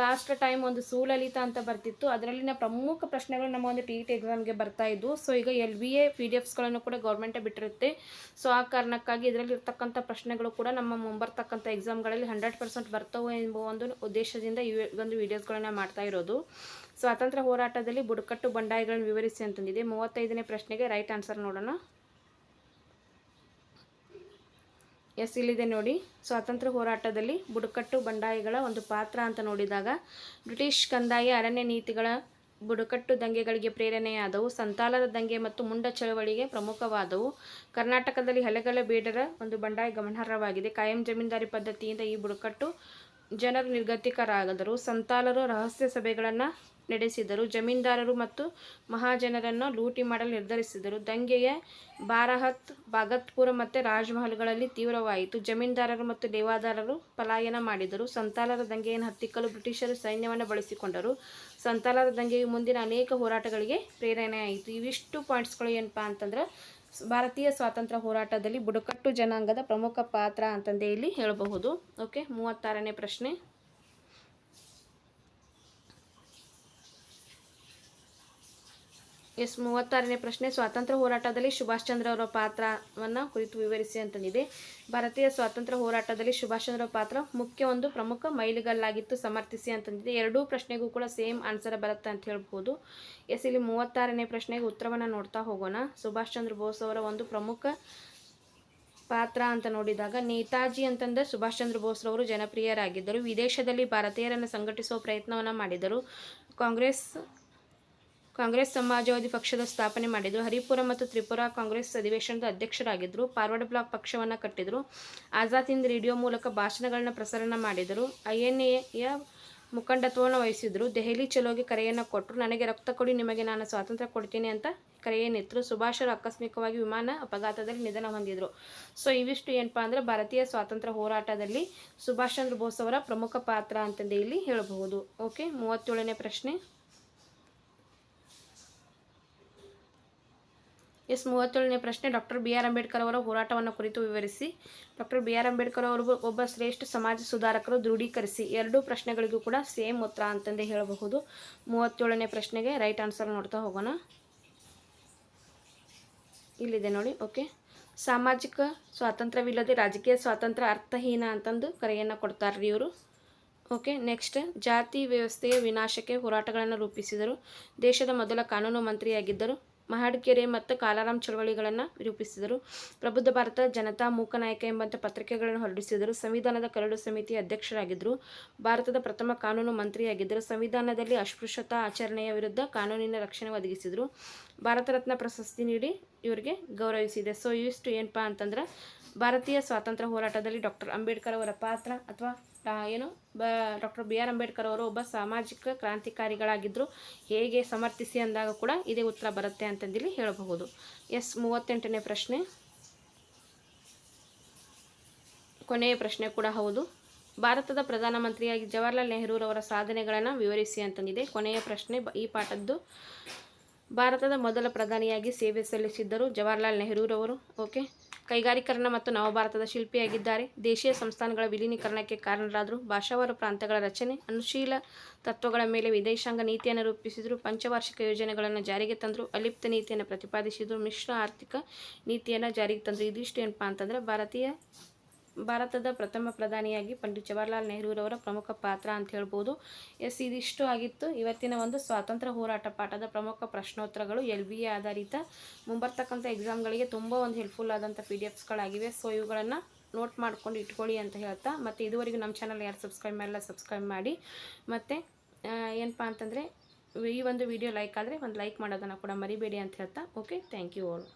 ಲಾಸ್ಟ್ ಟೈಮ್ ಒಂದು ಸೂಲಲಿತ ಅಂತ ಬರ್ತಿತ್ತು. ಅದರಲ್ಲಿನ ಪ್ರಮುಖ ಪ್ರಶ್ನೆಗಳು ನಮ್ಮ ಒಂದು ಟಿ ಇ ಟಿ ಎಕ್ಸಾಮ್ಗೆ ಬರ್ತಾ ಇದ್ವು. ಸೊ ಈಗ L B A P D ಎಫ್ಸ್ಗಳನ್ನು ಕೂಡ ಗೌರ್ಮೆಂಟೇ ಬಿಟ್ಟಿರುತ್ತೆ. ಸೊ ಆ ಕಾರಣಕ್ಕಾಗಿ ಇದರಲ್ಲಿ ಇರ್ತಕ್ಕಂಥ ಪ್ರಶ್ನೆಗಳು ಕೂಡ ನಮ್ಮ ಮುಂಬರ್ತಕ್ಕಂಥ ಎಕ್ಸಾಮ್ಗಳಲ್ಲಿ ಹಂಡ್ರೆಡ್ ಪರ್ಸೆಂಟ್ ಬರ್ತವೆ ಎಂಬ ಒಂದು ಉದ್ದೇಶದಿಂದ ಈ ಒಂದು ವೀಡಿಯೋಸ್ಗಳನ್ನು ಮಾಡ್ತಾ ಇರೋದು. ಸ್ವಾತಂತ್ರ್ಯ ಹೋರಾಟದಲ್ಲಿ ಬುಡಕಟ್ಟು ಬಂಡಾಯಗಳನ್ನು ವಿವರಿಸಿ ಅಂತಂದಿದೆ ಮೂವತ್ತೈದನೇ ಪ್ರಶ್ನೆಗೆ ರೈಟ್ ಆನ್ಸರ್ ನೋಡೋಣ. ಎಸ್ ಇಲ್ಲಿದೆ ನೋಡಿ. ಸ್ವಾತಂತ್ರ್ಯ ಹೋರಾಟದಲ್ಲಿ ಬುಡಕಟ್ಟು ಬಂಡಾಯಗಳ ಒಂದು ಪಾತ್ರ ಅಂತ ನೋಡಿದಾಗ ಬ್ರಿಟಿಷ್ ಕಂದಾಯ ಅರಣ್ಯ ನೀತಿಗಳ ಬುಡಕಟ್ಟು ದಂಗೆಗಳಿಗೆ ಪ್ರೇರಣೆಯಾದವು. ಸಂತಾಲದ ದಂಗೆ ಮತ್ತು ಮುಂಡ ಚಳವಳಿಗೆ ಪ್ರಮುಖವಾದವು. ಕರ್ನಾಟಕದಲ್ಲಿ ಹಲಗಲ ಬೇಡರ ಒಂದು ಬಂಡಾಯ ಗಮನಾರ್ಹವಾಗಿದೆ. ಕಾಯಂ ಜಮೀನ್ದಾರಿ ಪದ್ಧತಿಯಿಂದ ಈ ಬುಡಕಟ್ಟು ಜನರು ನಿರ್ಗತಿಕರಾಗದರು. ಸಂತಾಲರು ರಹಸ್ಯ ಸಭೆಗಳನ್ನು ನಡೆಸಿದರು. ಜಮೀನ್ದಾರರು ಮತ್ತು ಮಹಾಜನರನ್ನು ಲೂಟಿ ಮಾಡಲು ನಿರ್ಧರಿಸಿದರು. ದಂಗೆಯ ಬಾರಹತ್ ಭಗತ್ಪುರ ಮತ್ತು ರಾಜ್ಮಹಲ್ಗಳಲ್ಲಿ ತೀವ್ರವಾಯಿತು. ಜಮೀನ್ದಾರರು ಮತ್ತು ದೇವಾದಾರರು ಪಲಾಯನ ಮಾಡಿದರು. ಸಂತಾಲರ ದಂಗೆಯನ್ನು ಹತ್ತಿಕ್ಕಲು ಬ್ರಿಟಿಷರು ಸೈನ್ಯವನ್ನು ಬಳಸಿಕೊಂಡರು. ಸಂತಾಲರ ದಂಗೆಯು ಮುಂದಿನ ಅನೇಕ ಹೋರಾಟಗಳಿಗೆ ಪ್ರೇರಣೆಯಾಯಿತು. ಇವಿಷ್ಟು ಪಾಯಿಂಟ್ಸ್ಗಳು ಏನಪ್ಪಾ ಅಂತಂದ್ರೆ, ಭಾರತೀಯ ಸ್ವಾತಂತ್ರ್ಯ ಹೋರಾಟದಲ್ಲಿ ಬುಡಕಟ್ಟು ಜನಾಂಗದ ಪ್ರಮುಖ ಪಾತ್ರ ಅಂತಂದೇ ಇಲ್ಲಿ ಹೇಳಬಹುದು. ಓಕೆ, ಮೂವತ್ತಾರನೇ ಪ್ರಶ್ನೆ. ಎಸ್, ಮೂವತ್ತಾರನೇ ಪ್ರಶ್ನೆ, ಸ್ವಾತಂತ್ರ್ಯ ಹೋರಾಟದಲ್ಲಿ ಸುಭಾಷ್ ಚಂದ್ರ ಅವರ ಪಾತ್ರವನ್ನು ಕುರಿತು ವಿವರಿಸಿ ಅಂತಂದಿದೆ. ಭಾರತೀಯ ಸ್ವಾತಂತ್ರ್ಯ ಹೋರಾಟದಲ್ಲಿ ಸುಭಾಷ್ ಚಂದ್ರ ಅವರ ಪಾತ್ರ ಮುಖ್ಯ ಒಂದು, ಪ್ರಮುಖ ಮೈಲಿಗಲ್ಲಾಗಿತ್ತು ಸಮರ್ಥಿಸಿ ಅಂತಂದಿದೆ. ಎರಡೂ ಪ್ರಶ್ನೆಗೂ ಕೂಡ ಸೇಮ್ ಆನ್ಸರ್ ಬರುತ್ತೆ ಅಂತ ಹೇಳ್ಬೋದು. ಎಸ್, ಇಲ್ಲಿ ಮೂವತ್ತಾರನೇ ಪ್ರಶ್ನೆಗೆ ಉತ್ತರವನ್ನು ನೋಡ್ತಾ ಹೋಗೋಣ. ಸುಭಾಷ್ ಚಂದ್ರ ಬೋಸ್ ಅವರ ಒಂದು ಪ್ರಮುಖ ಪಾತ್ರ ಅಂತ ನೋಡಿದಾಗ, ನೇತಾಜಿ ಅಂತಂದ್ರೆ ಸುಭಾಷ್ ಚಂದ್ರ ಬೋಸ್ರವರು ಜನಪ್ರಿಯರಾಗಿದ್ದರು. ವಿದೇಶದಲ್ಲಿ ಭಾರತೀಯರನ್ನು ಸಂಘಟಿಸುವ ಪ್ರಯತ್ನವನ್ನು ಮಾಡಿದರು. ಕಾಂಗ್ರೆಸ್ ಕಾಂಗ್ರೆಸ್ ಸಮಾಜವಾದಿ ಪಕ್ಷದ ಸ್ಥಾಪನೆ ಮಾಡಿದರು. ಹರಿಪುರ ಮತ್ತು ತ್ರಿಪುರಾ ಕಾಂಗ್ರೆಸ್ ಅಧಿವೇಶನದ ಅಧ್ಯಕ್ಷರಾಗಿದ್ದರು ಫಾರ್ವರ್ಡ್ ಬ್ಲಾಕ್ ಪಕ್ಷವನ್ನು ಕಟ್ಟಿದರು. ಆಜಾದ್ ರೇಡಿಯೋ ಮೂಲಕ ಭಾಷಣಗಳನ್ನು ಪ್ರಸರಣ ಮಾಡಿದರು. ಐ ಎನ್ ಎಯ ಮುಖಂಡತ್ವವನ್ನು ವಹಿಸಿದರು. ದೆಹಲಿ ಚಲೋಗೆ ಕರೆಯನ್ನು ಕೊಟ್ಟರು ನನಗೆ ರಕ್ತ ಕೊಡಿ, ನಿಮಗೆ ನಾನು ಸ್ವಾತಂತ್ರ್ಯ ಕೊಡ್ತೀನಿ ಅಂತ ಕರೆಯನ್ನಿತ್ತರು ಸುಭಾಷರು ಆಕಸ್ಮಿಕವಾಗಿ ವಿಮಾನ ಅಪಘಾತದಲ್ಲಿ ನಿಧನ ಹೊಂದಿದರು. ಸೊ, ಇವಿಷ್ಟು ಏನಪ್ಪ ಅಂದರೆ ಭಾರತೀಯ ಸ್ವಾತಂತ್ರ್ಯ ಹೋರಾಟದಲ್ಲಿ ಸುಭಾಷ್ ಚಂದ್ರ ಬೋಸ್ ಅವರ ಪ್ರಮುಖ ಪಾತ್ರ ಅಂತಂದೇ ಇಲ್ಲಿ ಹೇಳಬಹುದು. ಓಕೆ, ಮೂವತ್ತೇಳನೇ ಪ್ರಶ್ನೆ. ಎಸ್ ಮೂವತ್ತೇಳನೇ ಪ್ರಶ್ನೆ ಡಾಕ್ಟರ್ ಬಿ ಆರ್ ಅಂಬೇಡ್ಕರ್ ಅವರ ಹೋರಾಟವನ್ನು ಕುರಿತು ವಿವರಿಸಿ. ಡಾಕ್ಟರ್ ಬಿ ಆರ್ ಅಂಬೇಡ್ಕರ್ ಅವರು ಒಬ್ಬ ಶ್ರೇಷ್ಠ ಸಮಾಜ ಸುಧಾರಕರು ದೃಢೀಕರಿಸಿ. ಎರಡೂ ಪ್ರಶ್ನೆಗಳಿಗೂ ಕೂಡ ಸೇಮ್ ಉತ್ತರ ಅಂತಂದೇ ಹೇಳಬಹುದು. ಮೂವತ್ತೇಳನೇ ಪ್ರಶ್ನೆಗೆ ರೈಟ್ ಆನ್ಸರ್ ನೋಡ್ತಾ ಹೋಗೋಣ. ಇಲ್ಲಿದೆ ನೋಡಿ ಓಕೆ ಸಾಮಾಜಿಕ ಸ್ವಾತಂತ್ರ್ಯವಿಲ್ಲದೆ ರಾಜಕೀಯ ಸ್ವಾತಂತ್ರ್ಯ ಅರ್ಥಹೀನ ಅಂತಂದು ಕರೆಯನ್ನು ಕೊಡ್ತಾರೆ ಇವರು. ಓಕೆ ನೆಕ್ಸ್ಟ್ ಜಾತಿ ವ್ಯವಸ್ಥೆಯ ವಿನಾಶಕ್ಕೆ ಹೋರಾಟಗಳನ್ನು ರೂಪಿಸಿದರು. ದೇಶದ ಮೊದಲ ಕಾನೂನು ಮಂತ್ರಿಯಾಗಿದ್ದರು. ಮಹಾಡ್ಕೆರೆ ಮತ್ತು ಕಾಲಾರಾಮ್ ಚಳವಳಿಗಳನ್ನು ರೂಪಿಸಿದರು. ಪ್ರಬುದ್ಧ ಭಾರತ ಜನತಾ ಮೂಕನಾಯಕ ಎಂಬಂಥ ಪತ್ರಿಕೆಗಳನ್ನು ಹೊರಡಿಸಿದರು. ಸಂವಿಧಾನದ ಕರಡು ಸಮಿತಿಯ ಅಧ್ಯಕ್ಷರಾಗಿದ್ದರು. ಭಾರತದ ಪ್ರಥಮ ಕಾನೂನು ಮಂತ್ರಿಯಾಗಿದ್ದರು. ಸಂವಿಧಾನದಲ್ಲಿ ಅಸ್ಪೃಶ್ಯತಾ ಆಚರಣೆಯ ವಿರುದ್ಧ ಕಾನೂನಿನ ರಕ್ಷಣೆ ಒದಗಿಸಿದರು. ಭಾರತ ರತ್ನ ಪ್ರಶಸ್ತಿ ನೀಡಿ ಇವರಿಗೆ ಗೌರವಿಸಿದೆ. ಸೊ ಇವಿಷ್ಟು ಏನಪ್ಪ ಅಂತಂದ್ರೆ ಭಾರತೀಯ ಸ್ವಾತಂತ್ರ್ಯ ಹೋರಾಟದಲ್ಲಿ ಡಾಕ್ಟರ್ ಅಂಬೇಡ್ಕರ್ ಅವರ ಪಾತ್ರ ಅಥವಾ ಏನು, ಬ, ಡಾಕ್ಟರ್ ಬಿ ಆರ್ ಅಂಬೇಡ್ಕರ್ ಅವರು ಒಬ್ಬ ಸಾಮಾಜಿಕ ಕ್ರಾಂತಿಕಾರಿಗಳಾಗಿದ್ದರು ಹೇಗೆ ಸಮರ್ಥಿಸಿ ಅಂದಾಗ ಕೂಡ ಇದೇ ಉತ್ತರ ಬರುತ್ತೆ ಅಂತಂದಿಲ್ಲಿ ಹೇಳಬಹುದು. ಎಸ್, ಮೂವತ್ತೆಂಟನೇ ಪ್ರಶ್ನೆ. ಕೊನೆಯ ಪ್ರಶ್ನೆ ಕೂಡ ಹೌದು. ಭಾರತದ ಪ್ರಧಾನಮಂತ್ರಿಯಾಗಿ ಜವಾಹರ್ಲಾಲ್ ನೆಹರೂರವರ ಸಾಧನೆಗಳನ್ನು ವಿವರಿಸಿ ಅಂತಂದಿದೆ. ಕೊನೆಯ ಪ್ರಶ್ನೆ ಈ ಪಾಠದ್ದು. ಭಾರತದ ಮೊದಲ ಪ್ರಧಾನಿಯಾಗಿ ಸೇವೆ ಸಲ್ಲಿಸಿದ್ದರು ಜವಾಹರ್ಲಾಲ್ ನೆಹರೂರವರು ಓಕೆ? ಕೈಗಾರಿಕರಣ ಮತ್ತು ನವಭಾರತದ ಶಿಲ್ಪಿಯಾಗಿದ್ದಾರೆ. ದೇಶೀಯ ಸಂಸ್ಥಾನಗಳ ವಿಲೀನೀಕರಣಕ್ಕೆ ಕಾರಣರಾದರು. ಭಾಷಾವಾರು ಪ್ರಾಂತಗಳ ರಚನೆ, ಅನುಶೀಲ ತತ್ವಗಳ ಮೇಲೆ ವಿದೇಶಾಂಗ ನೀತಿಯನ್ನು ರೂಪಿಸಿದರು, ಪಂಚವಾರ್ಷಿಕ ಯೋಜನೆಗಳನ್ನು ಜಾರಿಗೆ ತಂದರು, ಅಲಿಪ್ತ ನೀತಿಯನ್ನು ಪ್ರತಿಪಾದಿಸಿದರು, ಮಿಶ್ರ ಆರ್ಥಿಕ ನೀತಿಯನ್ನು ಜಾರಿಗೆ ತಂದರು. ಇದಿಷ್ಟು ಏನಪ್ಪ ಅಂತಂದರೆ ಭಾರತೀಯ ಭಾರತದ ಪ್ರಥಮ ಪ್ರಧಾನಿಯಾಗಿ ಪಂಡಿತ್ ಜವಾಹರ್ಲಾಲ್ ನೆಹರೂರವರ ಪ್ರಮುಖ ಪಾತ್ರ ಅಂತ ಹೇಳ್ಬೋದು. ಎಸ್, ಇದಿಷ್ಟು ಆಗಿತ್ತು. ಇವತ್ತಿನ ಒಂದು ಸ್ವಾತಂತ್ರ್ಯ ಹೋರಾಟ ಪಾಠದ ಪ್ರಮುಖ ಪ್ರಶ್ನೋತ್ತರಗಳು ಎಲ್ ಬಿ ಎ ಆಧಾರಿತ. ಮುಂಬರ್ತಕ್ಕಂಥ ಎಕ್ಸಾಮ್ಗಳಿಗೆ ತುಂಬ ಒಂದು ಹೆಲ್ಪ್ಫುಲ್ ಆದಂಥ ಪಿ ಡಿ ಎಫ್ಸ್ಗಳಾಗಿವೆ. ಸೊ, ಇವುಗಳನ್ನು ನೋಟ್ ಮಾಡ್ಕೊಂಡು ಇಟ್ಕೊಳ್ಳಿ ಅಂತ ಹೇಳ್ತಾ, ಮತ್ತು ಇದುವರೆಗೂ ನಮ್ಮ ಚಾನಲ್ ಯಾರು ಸಬ್ಸ್ಕ್ರೈಬ್ ಮಾಡಿಲ್ಲ, ಸಬ್ಸ್ಕ್ರೈಬ್ ಮಾಡಿ. ಮತ್ತು ಏನಪ್ಪ ಅಂತಂದರೆ, ಈ ಒಂದು ವಿಡಿಯೋ ಲೈಕ್ ಆದರೆ ಒಂದು ಲೈಕ್ ಮಾಡೋದನ್ನು ಕೂಡ ಮರಿಬೇಡಿ ಅಂತ ಹೇಳ್ತಾ, ಓಕೆ? Thank you all.